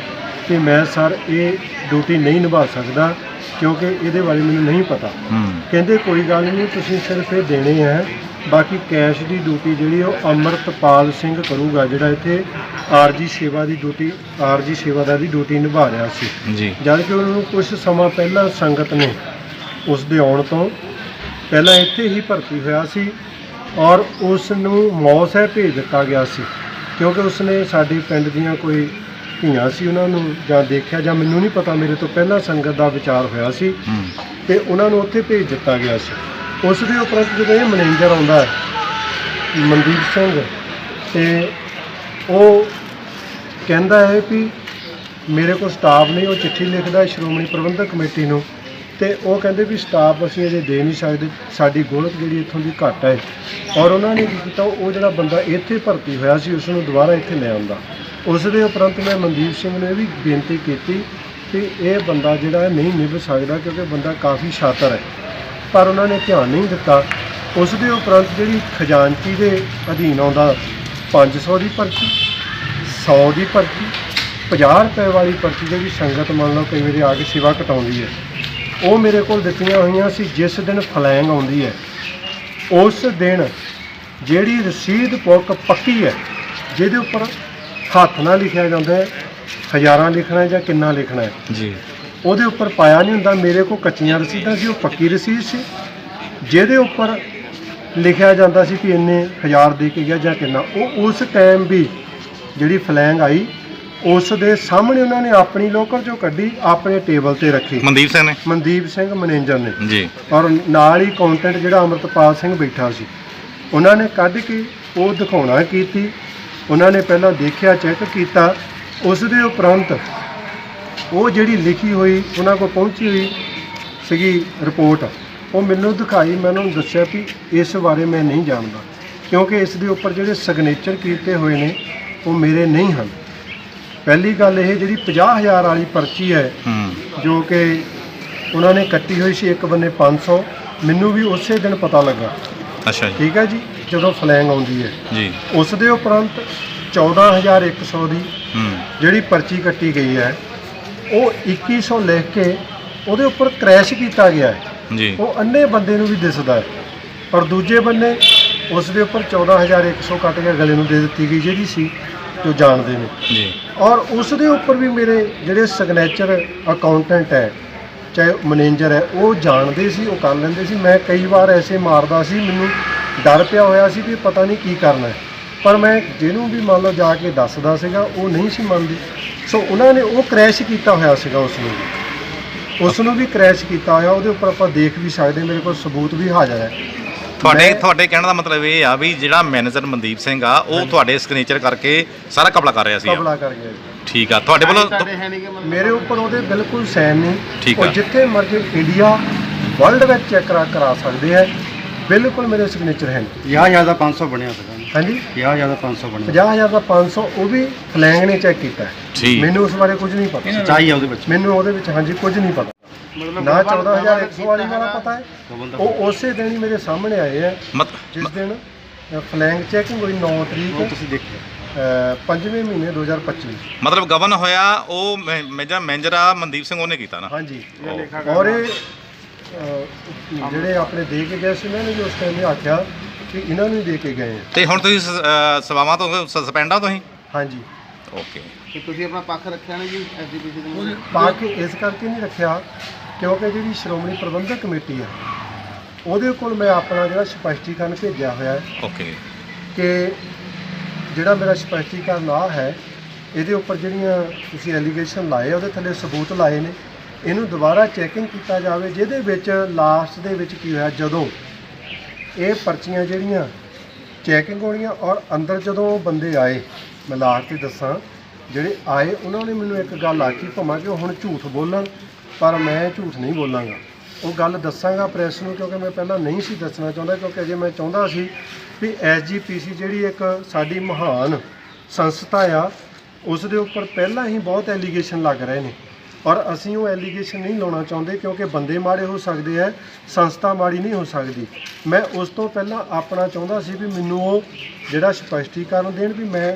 ਕਿ ਮੈਂ ਸਰ ਇਹ ਡਿਊਟੀ ਨਹੀਂ ਨਿਭਾ ਸਕਦਾ ਕਿਉਂਕਿ ਇਹਦੇ ਬਾਰੇ ਮੈਨੂੰ ਨਹੀਂ ਪਤਾ। ਕਹਿੰਦੇ ਕੋਈ ਗੱਲ ਨਹੀਂ ਤੁਸੀਂ ਸਿਰਫ ਇਹ ਦੇਣੇ ਹੈ ਬਾਕੀ ਕੈਸ਼ ਦੀ ਡਿਊਟੀ ਜਿਹੜੀ ਉਹ ਅਮਰਤਪਾਲ ਸਿੰਘ ਕਰੂਗਾ ਜਿਹੜਾ ਇੱਥੇ ਆਰਜੀ ਸੇਵਾ ਦੀ ਡਿਊਟੀ ਆਰਜੀ ਸੇਵਾਦਾਰ ਦੀ ਡਿਊਟੀ ਨਿਭਾ ਰਿਹਾ ਸੀ। ਜੀ। ਜਦ ਕਿ ਉਹਨਾਂ ਨੂੰ ਕੁਝ ਸਮਾਂ ਪਹਿਲਾਂ ਸੰਗਤ ਨੇ ਉਸ ਦੇ ਆਉਣ ਤੋਂ ਪਹਿਲਾਂ ਇੱਥੇ ਹੀ ਭਰਤੀ ਹੋਇਆ ਸੀ ਔਰ ਉਸ ਨੂੰ ਮੌਤ ਹੈ ਭੇਜ ਦਿੱਤਾ ਗਿਆ ਸੀ। ਕਿਉਂਕਿ ਉਸਨੇ ਸਾਡੇ ਪਿੰਡ ਦੀਆਂ ਕੋਈ ਧੀਆਂ ਸੀ ਉਹਨਾਂ ਨੂੰ ਜਾਂ ਦੇਖਿਆ ਜਾਂ ਮੈਨੂੰ ਨਹੀਂ ਪਤਾ ਮੇਰੇ ਤੋਂ ਪਹਿਲਾਂ ਸੰਗਤ ਦਾ ਵਿਚਾਰ ਹੋਇਆ ਸੀ ਤੇ ਉਹਨਾਂ ਨੂੰ ਉੱਥੇ ਭੇਜ ਦਿੱਤਾ ਗਿਆ ਸੀ। ਉਸ ਦੇ ਉਪਰੰਤ ਜਦੋਂ ਇਹ ਮੈਨੇਜਰ ਆਉਂਦਾ ਹੈ ਮਨਦੀਪ ਸਿੰਘ ਤੇ ਉਹ ਕਹਿੰਦਾ ਹੈ ਵੀ ਮੇਰੇ ਕੋਲ ਸਟਾਫ ਨਹੀਂ, ਉਹ ਚਿੱਠੀ ਲਿਖਦਾ ਹੈ ਸ਼੍ਰੋਮਣੀ ਪ੍ਰਬੰਧਕ ਕਮੇਟੀ ਨੂੰ ਤੇ ਉਹ ਕਹਿੰਦੇ ਵੀ ਸਟਾਫ ਅਸੀਂ ਅਜੇ ਦੇ ਨਹੀਂ ਸਕਦੇ, ਸਾਡੀ ਗੋਲਕ ਜਿਹੜੀ ਇੱਥੋਂ ਦੀ ਘੱਟ ਹੈ ਔਰ ਉਹਨਾਂ ਨੇ ਕੀ ਕੀਤਾ, ਉਹ ਜਿਹੜਾ ਬੰਦਾ ਇੱਥੇ ਭਰਤੀ ਹੋਇਆ ਸੀ, ਉਸ ਨੂੰ ਦੁਬਾਰਾ ਇੱਥੇ ਲੈ ਆਉਂਦਾ। ਉਸ ਦੇ ਉਪਰੰਤ ਮੈਂ ਮਨਦੀਪ ਸਿੰਘ ਨੂੰ ਇਹ ਵੀ ਬੇਨਤੀ ਕੀਤੀ ਕਿ ਇਹ ਬੰਦਾ ਜਿਹੜਾ ਹੈ ਨਹੀਂ ਨਿਭ ਸਕਦਾ ਕਿਉਂਕਿ ਬੰਦਾ ਕਾਫੀ ਸ਼ਾਤਰ ਹੈ, ਪਰ ਉਹਨਾਂ ਨੇ ਧਿਆਨ ਨਹੀਂ ਦਿੱਤਾ। ਉਸ ਦੇ ਉਪਰੰਤ ਜਿਹੜੀ ਖਜ਼ਾਨਚੀ ਦੇ ਅਧੀਨ ਆਉਂਦਾ 500 ਦੀ ਭਰਤੀ 100 ਦੀ ਪਰਚੀ 50 ਰੁਪਏ ਵਾਲੀ ਪਰਚੀ ਜਿਹੜੀ ਸੰਗਤ ਮੰਨ ਲਓ ਕਈ ਵਾਰੀ ਆ ਕੇ ਸੇਵਾ ਕਟਾਉਂਦੀ ਹੈ। ਉਹ ਮੇਰੇ ਕੋਲ ਦਿੱਤੀਆਂ ਹੋਈਆਂ ਸੀ ਜਿਸ ਦਿਨ ਫਲੈਂਗ ਆਉਂਦੀ ਹੈ। ਉਸ ਦਿਨ ਜਿਹੜੀ ਰਸੀਦ ਬੁੱਕ ਪੱਕੀ ਹੈ ਜਿਹਦੇ ਉੱਪਰ ਹੱਥ ਨਾਲ ਲਿਖਿਆ ਜਾਂਦਾ ਹੈ ਹਜ਼ਾਰਾਂ ਲਿਖਣਾ ਹੈ ਜਾਂ ਕਿੰਨਾ ਲਿਖਣਾ ਹੈ। ਜੀ। ਉਹਦੇ ਉੱਪਰ ਪਾਇਆ ਨਹੀਂ ਹੁੰਦਾ ਮੇਰੇ ਕੋਲ ਕੱਚੀਆਂ ਰਸੀਦਾਂ ਸੀ ਉਹ ਪੱਕੀ ਰਸੀਦ ਸੀ ਜਿਹਦੇ ਉੱਪਰ ਲਿਖਿਆ ਜਾਂਦਾ ਸੀ ਕਿ ਇੰਨੇ ਹਜ਼ਾਰ ਦੇ ਕੇ ਗਿਆ ਜਾਂ ਕਿੰਨਾ। ਉਹ ਉਸ ਟਾਈਮ ਵੀ ਜਿਹੜੀ ਫਲੈਂਗ ਆਈ ਉਸ ਦੇ ਸਾਹਮਣੇ ਉਹਨਾਂ ਨੇ ਆਪਣੀ ਲੋਕਰ ਚੋਂ ਕੱਢੀ ਆਪਣੇ ਟੇਬਲ ਤੇ ਰੱਖੀ। ਮਨਦੀਪ ਸਿੰਘ ਨੇ? ਮਨਦੀਪ ਸਿੰਘ ਮੈਨੇਜਰ ਨੇ। ਜੀ। ਔਰ ਨਾਲ ਹੀ ਕਾਊਂਟੈਂਟ ਜਿਹੜਾ ਅਮਰਤਪਾਲ ਸਿੰਘ ਬੈਠਾ ਸੀ। ਉਹਨਾਂ ਨੇ ਕੱਢ ਕੇ ਉਹ ਦਿਖਾਉਣਾ ਕੀਤੀ। ਉਹਨਾਂ ਨੇ ਪਹਿਲਾਂ ਦੇਖਿਆ ਚੈੱਕ ਕੀਤਾ। ਉਸ ਦੇ ਉਪਰੰਤ ਉਹ ਜਿਹੜੀ ਲਿਖੀ ਹੋਈ ਉਹਨਾਂ ਕੋਲ ਪਹੁੰਚੀ ਹੋਈ ਸੀਗੀ ਰਿਪੋਰਟ ਉਹ ਮੈਨੂੰ ਦਿਖਾਈ ਮੈਂ ਉਹਨਾਂ ਨੂੰ ਦੱਸਿਆ ਵੀ ਇਸ ਬਾਰੇ ਮੈਂ ਨਹੀਂ ਜਾਣਦਾ। ਕਿਉਂਕਿ ਇਸ ਦੇ ਉੱਪਰ ਜਿਹੜੇ ਸਿਗਨੇਚਰ ਕੀਤੇ ਹੋਏ ਨੇ ਉਹ ਮੇਰੇ ਨਹੀਂ ਹਨ। ਪਹਿਲੀ ਗੱਲ ਇਹ ਜਿਹੜੀ 50000 ਵਾਲੀ ਪਰਚੀ ਹੈ ਜੋ ਕਿ ਉਹਨਾਂ ਨੇ ਕੱਟੀ ਹੋਈ ਸੀ ਇੱਕ ਬੰਨੇ 500 ਮੈਨੂੰ ਵੀ ਉਸੇ ਦਿਨ ਪਤਾ ਲੱਗਾ। ਅੱਛਾ ਜੀ। ਠੀਕ ਹੈ ਜੀ ਜਦੋਂ ਫਲੈਂਗ ਆਉਂਦੀ ਹੈ। ਜੀ। ਉਸ ਦੇ ਉਪਰੰਤ 14100 ਦੀ ਹੂੰ। ਜਿਹੜੀ ਪਰਚੀ ਕੱਟੀ ਗਈ ਹੈ ਉਹ 2100 ਲਿਖ ਕੇ ਉਹਦੇ ਉੱਪਰ ਕ੍ਰੈਸ਼ ਕੀਤਾ ਗਿਆ ਹੈ। ਜੀ। ਉਹ ਅੰਨੇ ਬੰਦੇ ਨੂੰ ਵੀ ਦਿਸਦਾ ਹੈ ਪਰ ਦੂਜੇ ਬੰਨੇ ਉਸ ਦੇ ਉੱਪਰ 14100 ਕੱਟ ਕੇ ਗਲੇ ਨੂੰ ਦੇ ਦਿੱਤੀ ਗਈ ਜਿਹੜੀ ਸੀ ਜੋ ਜਾਣਦੇ ਨੇ। ਜੀ। ਔਰ ਉਸ ਦੇ ਉੱਪਰ ਵੀ ਮੇਰੇ ਜਿਹੜੇ ਸਿਗਨੇਚਰ ਅਕਾਊਂਟੈਂਟ ਹੈ ਚਾਹੇ ਮੈਨੇਜਰ ਹੈ ਉਹ ਜਾਣਦੇ ਸੀ ਉਹ ਕਰ ਲੈਂਦੇ ਸੀ। ਮੈਂ ਕਈ ਵਾਰ ਐਸੇ ਮਾਰਦਾ ਸੀ ਮੈਨੂੰ ਡਰ ਪਿਆ ਹੋਇਆ ਸੀ ਵੀ ਪਤਾ ਨਹੀਂ ਕੀ ਕਰਨਾ ਹੈ। ਪਰ ਮੈਂ ਜਿਹਨੂੰ ਵੀ ਮੰਨ ਲਓ ਜਾ ਕੇ ਦੱਸਦਾ ਸੀਗਾ ਉਹ ਨਹੀਂ ਸੀ ਮੰਨਦੀ। ਸੋ ਉਹਨਾਂ ਨੇ ਉਹ ਕ੍ਰੈਸ਼ ਕੀਤਾ ਹੋਇਆ ਸੀਗਾ ਉਸ ਨੂੰ ਉਸ ਨੂੰ ਵੀ ਕ੍ਰੈਸ਼ ਕੀਤਾ ਹੋਇਆ ਉਹਦੇ ਉੱਪਰ ਆਪਾਂ ਦੇਖ ਵੀ ਸਕਦੇ ਮੇਰੇ ਕੋਲ ਸਬੂਤ ਵੀ ਹਾਜ਼ਰ ਹੈ। ਤੁਹਾਡੇ ਤੁਹਾਡੇ ਕਹਿਣ ਦਾ ਮਤਲਬ ਇਹ ਆ ਵੀ ਜਿਹੜਾ ਮੈਨੇਜਰ ਮਨਦੀਪ ਸਿੰਘ ਆ ਉਹ ਤੁਹਾਡੇ ਸਿਗਨੇਚਰ ਕਰਕੇ ਸਾਰਾ ਕਪੜਾ ਕਰ ਰਿਹਾ ਸੀ ਕਬਲਾ ਕਰ ਗਿਆ ਜੀ। ਠੀਕ ਆ ਤੁਹਾਡੇ ਵੱਲੋਂ ਹੈ ਨਹੀਂ ਮੇਰੇ ਉੱਪਰ ਉਹਦੇ ਬਿਲਕੁਲ ਸਾਈਨ ਨਹੀਂ ਠੀਕ ਉਹ ਆ। ਜਿੱਥੇ ਮਰਜ਼ੀ ਇੰਡੀਆ ਵਰਲਡ ਵਿੱਚ ਚੈੱਕ ਕਰਾ ਕਰਾ ਸਕਦੇ ਹੈ ਬਿਲਕੁਲ ਮੇਰੇ ਸਿਗਨੇਚਰ ਹਨ 50000 ਦਾ 500 ਬਣਿਆ ਸੀਗਾ। ਹਾਂਜੀ। 50000 ਦਾ 500 ਬਣਿਆ। 50000 ਦਾ 500 ਉਹ ਵੀ ਫਲੈਂਗ ਨੇ ਚੈੱਕ ਕੀਤਾ ਹੈ। ਠੀਕ। ਮੈਨੂੰ ਉਸ ਬਾਰੇ ਕੁਝ ਨਹੀਂ ਪਤਾ। ਚਾਹੀਏ ਉਹਦੇ ਵਿੱਚ। ਮੈਨੂੰ ਉਹਦੇ ਵਿੱਚ ਹਾਂਜੀ ਕੁਝ ਨਹੀਂ ਪਤਾ। ਨਾ 14100 ਵਾਲੀ ਵਾਲਾ ਪਤਾ ਹੈ। ਬੰਦਾ ਉਹ ਉਸੇ ਦਿਨ ਹੀ ਮੇਰੇ ਸਾਹਮਣੇ ਆਏ ਮਤ ਜਿਸ ਦਿਨ ਫਲੈਂਗ ਚੈਕਿੰਗ ਹੋਈ 9 ਉਹ ਤਰੀਕ ਤੁਸੀਂ ਦੇਖਿਓ ਅ, ਪੰਜਵੇਂ ਮਹੀਨੇ 2025 ਮਤਲਬ ਗਵਨ ਹੋਇਆ ਉਹ ਮੈ- ਮੇਜਰ ਮੈਨੇਜਰ ਆ ਮਨਦੀਪ ਸਿੰਘ ਉਹਨੇ ਕੀਤਾ ਨਾ? ਹਾਂਜੀ। ਔਰ ਇਹ ਜਿਹੜੇ ਆਪਣੇ ਦੇ ਕੇ ਗਏ ਸੀ ਉਹਨਾਂ ਨੇ ਵੀ ਉਸ ਟਾਈਮ ਇਹ ਆਖਿਆ ਕਿ ਇਹਨਾਂ ਨੂੰ ਹੀ ਦੇ ਕੇ ਗਏ ਆ। ਤੇ ਹੁਣ ਤੁਸੀਂ ਸ- ਅਹ ਸੇਵਾਵਾਂ ਤੋਂ ਸਸਪੈਂਡ ਤੁਸੀਂ? ਹਾਂਜੀ। ਓਕੇ ਕਿ ਤੁਸੀਂ ਆਪਣਾ ਪੱਖ ਰੱਖਿਆ ਨਹੀਂ ਜੀ ਐਸਜੀਪੀਸੀ ਦੇ ਮੁੱਦੇ ਪਾ ਕੇ ਇਸ ਕਰਕੇ ਨਹੀਂ ਰੱਖਿਆ ਕਿਉਂਕਿ ਜਿਹੜੀ ਸ਼੍ਰੋਮਣੀ ਪ੍ਰਬੰਧਕ ਕਮੇਟੀ ਹੈ ਉਹਦੇ ਕੋਲ ਮੈਂ ਆਪਣਾ ਜਿਹੜਾ ਸਪਸ਼ਟੀਕਰਨ ਭੇਜਿਆ ਹੋਇਆ ਹੈ ਓਕੇ ਕਿ ਜਿਹੜਾ ਮੇਰਾ ਸਪਸ਼ਟੀਕਰਨ ਆ ਹੈ ਇਹਦੇ ਉੱਪਰ ਜਿਹੜੀਆਂ ਤੁਸੀਂ ਐਲੀਗੇਸ਼ਨ ਲਾਏ ਆ, ਉਹਦੇ ਥੱਲੇ ਸਬੂਤ ਲਾਏ ਨੇ। ਇਹਨੂੰ ਦੁਬਾਰਾ ਚੈਕਿੰਗ ਕੀਤਾ ਜਾਵੇ, ਜਿਹਦੇ ਵਿੱਚ ਲਾਸਟ ਦੇ ਵਿੱਚ ਕੀ ਹੋਇਆ, ਜਦੋਂ ਇਹ ਪਰਚੀਆਂ ਜਿਹੜੀਆਂ ਚੈਕਿੰਗ ਹੋਣੀਆਂ ਔਰ ਅੰਦਰ ਜਦੋਂ ਉਹ ਬੰਦੇ ਆਏ, ਮੈਂ ਲਾਸਟ ਤੇ ਦੱਸਾਂ, ਜਿਹੜੇ ਆਏ, ਉਹਨਾਂ ਨੇ ਮੈਨੂੰ ਇੱਕ ਗੱਲ ਆਖੀ ਭਾਵੇਂ ਕਿ ਉਹ ਹੁਣ ਝੂਠ ਬੋਲਣ, ਪਰ ਮੈਂ ਝੂਠ ਨਹੀਂ ਬੋਲਾਂਗਾ। ਉਹ ਗੱਲ ਦੱਸਾਂਗਾ ਪ੍ਰੈਸ ਨੂੰ, ਕਿਉਂਕਿ ਮੈਂ ਪਹਿਲਾਂ ਨਹੀਂ ਸੀ ਦੱਸਣਾ ਚਾਹੁੰਦਾ, ਕਿਉਂਕਿ ਅਜੇ ਮੈਂ ਚਾਹੁੰਦਾ ਸੀ ਵੀ ਐਸਜੀਪੀਸੀ ਜਿਹੜੀ ਇੱਕ ਸਾਡੀ ਮਹਾਨ ਸੰਸਥਾ ਆ, ਉਸ ਦੇ ਉੱਪਰ ਪਹਿਲਾਂ ਹੀ ਬਹੁਤ ਐਲੀਗੇਸ਼ਨ ਲੱਗ ਰਹੇ ਨੇ। ਔਰ ਅਸੀਂ ਉਹ ਐਲੀਗੇਸ਼ਨ ਨਹੀਂ ਲਾਉਣਾ ਚਾਹੁੰਦੇ ਕਿਉਂਕਿ ਬੰਦੇ ਮਾੜੇ ਹੋ ਸਕਦੇ ਆ ਸੰਸਥਾ ਮਾੜੀ ਨਹੀਂ ਹੋ ਸਕਦੀ। ਮੈਂ ਉਸ ਤੋਂ ਪਹਿਲਾਂ ਆਪਣਾ ਚਾਹੁੰਦਾ ਸੀ ਵੀ ਮੈਨੂੰ ਉਹ ਜਿਹੜਾ ਸਪਸ਼ਟੀਕਰਨ ਦੇਣ ਵੀ ਮੈਂ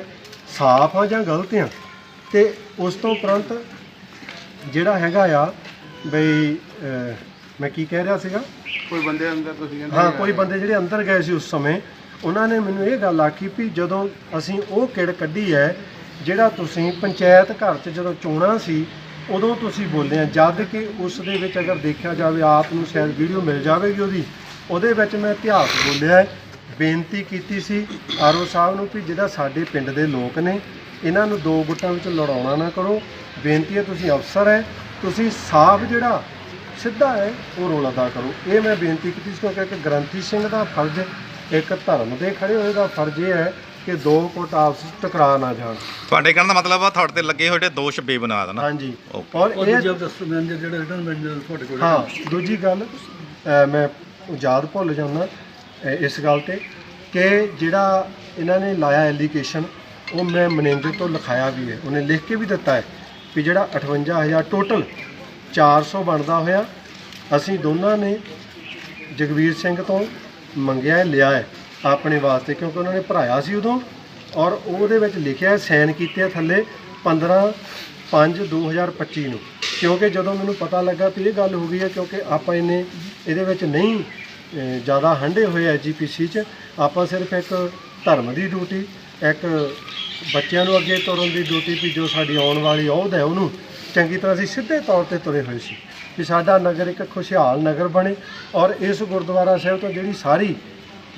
ਸਾਫ਼ ਹਾਂ ਜਾਂ ਗਲਤ ਹਾਂ। ਤੇ ਉਸ ਤੋਂ ਉਪਰੰਤ ਜਿਹੜਾ ਹੈਗਾ ਆ ਬਈ ਮੈਂ ਕੀ ਕਹਿ ਰਿਹਾ ਸੀਗਾ? ਕੋਈ ਬੰਦੇ ਅੰਦਰ ਤੁਸੀਂ ਕਹਿੰਦੇ ਹਾਂ ਕੋਈ ਬੰਦੇ ਜਿਹੜੇ ਅੰਦਰ ਗਏ ਸੀ ਉਸ ਸਮੇਂ ਉਹਨਾਂ ਨੇ ਮੈਨੂੰ ਇਹ ਗੱਲ ਆਖੀ ਵੀ ਜਦੋਂ ਅਸੀਂ ਉਹ ਕਿੜ ਕੱਢੀ ਹੈ ਜਿਹੜਾ ਤੁਸੀਂ ਪੰਚਾਇਤ ਘਰ 'ਚ ਜਦੋਂ ਚੋਣਾਂ ਸੀ ਉਦੋਂ ਤੁਸੀਂ ਬੋਲੇ ਆ, ਜਦ ਕਿ ਉਸ ਦੇ ਵਿੱਚ ਅਗਰ ਦੇਖਿਆ ਜਾਵੇ, ਆਪ ਨੂੰ ਸ਼ਾਇਦ ਵੀਡੀਓ ਮਿਲ ਜਾਵੇਗੀ ਉਹਦੀ। ਉਹਦੇ ਵਿੱਚ ਮੈਂ ਇਤਿਹਾਸ ਬੋਲਿਆ ਹੈ। ਬੇਨਤੀ ਕੀਤੀ ਸੀ ਆਰਓ ਸਾਹਿਬ ਨੂੰ ਵੀ ਜਿਹੜਾ ਸਾਡੇ ਪਿੰਡ ਦੇ ਲੋਕ ਨੇ, ਇਹਨਾਂ ਨੂੰ ਦੋ ਗੁੱਟਾਂ ਵਿੱਚ ਲੜਾਉਣਾ ਨਾ ਕਰੋ। ਬੇਨਤੀ ਹੈ, ਤੁਸੀਂ ਅਫਸਰ ਹੈ। ਤੁਸੀਂ ਸਾਫ਼ ਜਿਹੜਾ ਸਿੱਧਾ ਹੈ, ਉਹ ਰੋਲ ਅਦਾ ਕਰੋ। ਇਹ ਮੈਂ ਬੇਨਤੀ ਕੀਤੀ ਸੀ, ਕਿਉਂਕਿ ਇੱਕ ਗ੍ਰੰਥੀ ਸਿੰਘ ਦਾ ਫਰਜ਼, ਇੱਕ ਧਰਮ ਦੇ ਖੜੇ ਹੋਏ ਦਾ ਫਰਜ਼ ਇਹ ਹੈ ਕਿ ਦੋ ਕੋਟ ਆਪਸ ਵਿੱਚ ਟਕਰਾ ਨਾ ਜਾਣ। ਤੁਹਾਡੇ ਕਹਿਣ ਦਾ ਮਤਲਬ ਆ ਤੁਹਾਡੇ ਤੇ ਲੱਗੇ ਹੋਏ ਜਿਹੜੇ ਦੋਸ਼ ਬੇਬੁਨਿਆਦ ਨਾ। ਹਾਂਜੀ। ਔਰ ਇਹ ਮੈਨੇਜਰ ਜਿਹੜਾ ਰਿਟਰਨ ਮੈਨੇਜਰ ਤੁਹਾਡੇ ਕੋਲ ਹਾਂ ਦੂਜੀ ਗੱਲ ਅ, ਮੈਂ ਯਾਦ ਭੁੱਲ ਜਾਂਦਾ ਇਸ ਗੱਲ ਤੇ ਕਿ ਜਿਹੜਾ ਇਹਨਾਂ ਨੇ ਲਾਇਆ ਐਲੀਗੇਸ਼ਨ ਉਹ ਮੈਂ ਮੈਨੇਜਰ ਤੋਂ ਲਿਖਾਇਆ ਵੀ ਹੈ। ਉਹਨੇ ਲਿਖ ਕੇ ਵੀ ਦਿੱਤਾ ਹੈ ਵੀ ਜਿਹੜਾ 58000 ਟੋਟਲ 400 ਬਣਦਾ ਹੋਇਆ ਅਸੀਂ ਦੋਨਾਂ ਨੇ ਜਗਵੀਰ ਸਿੰਘ ਤੋਂ ਮੰਗਿਆ ਹੈ ਲਿਆ ਹੈ। ਆਪਣੇ ਵਾਸਤੇ, ਕਿਉਂਕਿ ਉਹਨਾਂ ਨੇ ਭਰਾਇਆ ਸੀ ਉਦੋਂ ਔਰ ਉਹਦੇ ਵਿੱਚ ਲਿਖਿਆ ਸਾਈਨ ਕੀਤੇ ਆ ਥੱਲੇ 15 5 2025 ਨੂੰ। ਕਿਉਂਕਿ ਜਦੋਂ ਮੈਨੂੰ ਪਤਾ ਲੱਗਾ ਕਿ ਇਹ ਗੱਲ ਹੋ ਗਈ ਹੈ, ਕਿਉਂਕਿ ਆਪਾਂ ਇਹਨੇ ਇਹਦੇ ਵਿੱਚ ਨਹੀਂ ਜ਼ਿਆਦਾ ਹੰਡੇ ਹੋਏ ਐਜੀਪੀਸੀ 'ਚ, ਆਪਾਂ ਸਿਰਫ ਇੱਕ ਧਰਮ ਦੀ ਡਿਊਟੀ, ਇੱਕ ਬੱਚਿਆਂ ਨੂੰ ਅੱਗੇ ਤੋਰਨ ਦੀ ਡਿਊਟੀ ਵੀ ਜੋ ਸਾਡੀ ਆਉਣ ਵਾਲੀ ਅਹੁਦ ਹੈ ਉਹਨੂੰ ਚੰਗੀ ਤਰ੍ਹਾਂ ਅਸੀਂ ਸਿੱਧੇ ਤੌਰ ਤੇ ਤੁਰੇ ਹੋਏ ਸੀ ਕਿ ਸਾਡਾ ਨਗਰ ਇੱਕ ਖੁਸ਼ਹਾਲ ਨਗਰ ਬਣੇ ਔਰ ਇਸ ਗੁਰਦੁਆਰਾ ਸਾਹਿਬ ਤੋਂ ਜਿਹੜੀ ਸਾਰੀ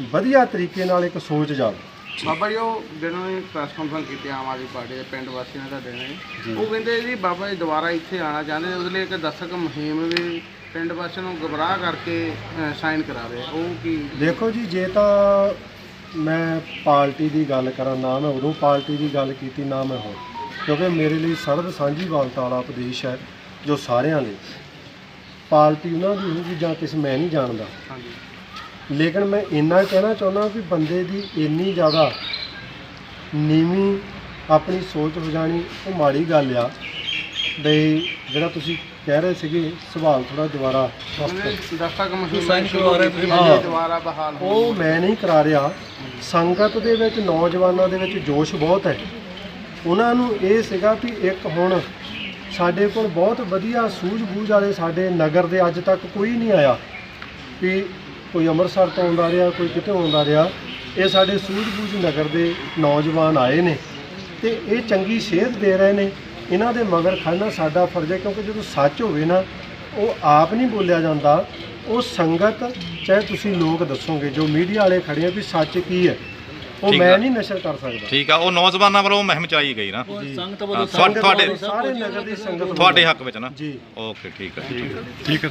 ਵਧੀਆ ਤਰੀਕੇ ਨਾਲ ਇੱਕ ਸੋਚ ਜਾਵੇ। ਬਾਬਾ ਜੀ ਉਹ ਜਿਹਨਾਂ ਨੇ ਪ੍ਰੈਸ ਕਾਨਫਰੰਸ ਕੀਤੀ ਆਮ ਆਦਮੀ ਪਾਰਟੀ ਦੇ ਪਿੰਡ ਵਾਸੀਆਂ ਦਾ ਦੇਣਾ ਜੀ। ਉਹ ਕਹਿੰਦੇ ਜੀ ਬਾਬਾ ਜੀ ਦੁਬਾਰਾ ਇੱਥੇ ਆਣਾ ਚਾਹੁੰਦੇ ਉਹਦੇ ਲਈ ਇੱਕ ਦਸਤਕ ਮੁਹਿੰਮ ਵੀ ਪਿੰਡ ਵਾਸੀਆਂ ਨੂੰ ਗਬਰਾਹ ਕਰਕੇ ਸਾਈਨ ਕਰਾ ਰਹੇ ਉਹ ਕੀ? ਦੇਖੋ ਜੀ ਜੇ ਤਾਂ ਮੈਂ ਪਾਰਟੀ ਦੀ ਗੱਲ ਕਰਾਂ ਨਾ ਮੈਂ ਉਦੋਂ ਪਾਰਟੀ ਦੀ ਗੱਲ ਕੀਤੀ ਨਾ ਮੈਂ ਹੁਣ। ਕਿਉਂਕਿ ਮੇਰੇ ਲਈ ਸਰਬ ਸਾਂਝੀਵਾਲਤਾ ਵਾਲਾ ਉਪਦੇਸ਼ ਹੈ ਜੋ ਸਾਰਿਆਂ ਲਈ। ਪਾਰਟੀ ਉਹਨਾਂ ਦੀ ਹੋਊਗੀ ਜਾਂ ਕਿਸ ਮੈਂ ਨਹੀਂ ਜਾਣਦਾ। ਹਾਂਜੀ। ਲੇਕਿਨ ਮੈਂ ਇੰਨਾ ਕਹਿਣਾ ਚਾਹੁੰਦਾ ਵੀ ਬੰਦੇ ਦੀ ਇੰਨੀ ਜ਼ਿਆਦਾ ਨੀਵੀਂ ਆਪਣੀ ਸੋਚ ਹੋ ਜਾਣੀ ਉਹ ਮਾੜੀ ਗੱਲ ਆ। ਬਈ ਜਿਹੜਾ ਤੁਸੀਂ ਕਹਿ ਰਹੇ ਸੀਗੇ ਸਵਾਲ ਥੋੜਾ ਦੁਬਾਰਾ ਕਰਵਾ ਰਹੇ ਤੁਸੀਂ। ਬਹਾਲ ਉਹ ਮੈਂ ਨਹੀਂ ਕਰਾ ਰਿਹਾ। ਸੰਗਤ ਦੇ ਵਿੱਚ ਨੌਜਵਾਨਾਂ ਦੇ ਵਿੱਚ ਜੋਸ਼ ਬਹੁਤ ਹੈ। ਉਹਨਾਂ ਨੂੰ ਇਹ ਸੀਗਾ ਵੀ ਇੱਕ ਹੁਣ ਸਾਡੇ ਕੋਲ ਬਹੁਤ ਵਧੀਆ ਸੂਝ-ਬੂਝ ਵਾਲੇ ਸਾਡੇ ਨਗਰ ਦੇ ਅੱਜ ਤੱਕ ਕੋਈ ਨਹੀਂ ਆਇਆ ਵੀ ਕੋਈ ਅੰਮ੍ਰਿਤਸਰ ਤੋਂ ਆਉਂਦਾ ਰਿਹਾ ਕੋਈ ਕਿਤੇ ਆਉਂਦਾ ਰਿਹਾ ਇਹ ਸਾਡੇ ਸੂਝ-ਬੂਝ ਨਗਰ ਦੇ ਨੌਜਵਾਨ ਆਏ ਨੇ ਤੇ ਇਹ ਚੰਗੀ ਸੇਧ ਦੇ ਰਹੇ ਨੇ। ਇਹਨਾਂ ਦੇ ਮਗਰ ਖੜਨਾ ਸਾਡਾ ਫਰਜ਼ ਹੈ ਕਿਉਂਕਿ ਜਦੋਂ ਸੱਚ ਹੋਵੇ ਨਾ ਉਹ ਆਪ ਨਹੀਂ ਬੋਲਿਆ ਜਾਂਦਾ। ਉਹ ਸੰਗਤ ਚਾਹੇ ਤੁਸੀਂ ਲੋਕ ਦੱਸੋਗੇ ਜੋ ਮੀਡੀਆ ਵਾਲੇ ਖੜੇ ਆ ਵੀ ਸੱਚ ਕੀ ਹੈ ਉਹ ਠੀਕ ਮੈਂ ਆ। ਨਹੀਂ ਨਸ਼ਰ ਕਰ ਸਕਦਾ। ਠੀਕ ਆ ਉਹ ਨੌਜਵਾਨਾਂ ਵੱਲੋਂ ਮੁਹਿੰਮ ਚਲਾਈ ਗਈ ਨਾ। ਸੰਗਤ ਵੱਲੋਂ ਤੁਹਾਡੇ ਸਾਰੇ ਨਗਰ ਦੀ ਸੰਗਤ ਤੁਹਾਡੇ ਹੱਕ ਵਿੱਚ ਨਾ। ਜੀ। ਓਕੇ ਠੀਕ ਹੈ ਠੀਕ ਹੈ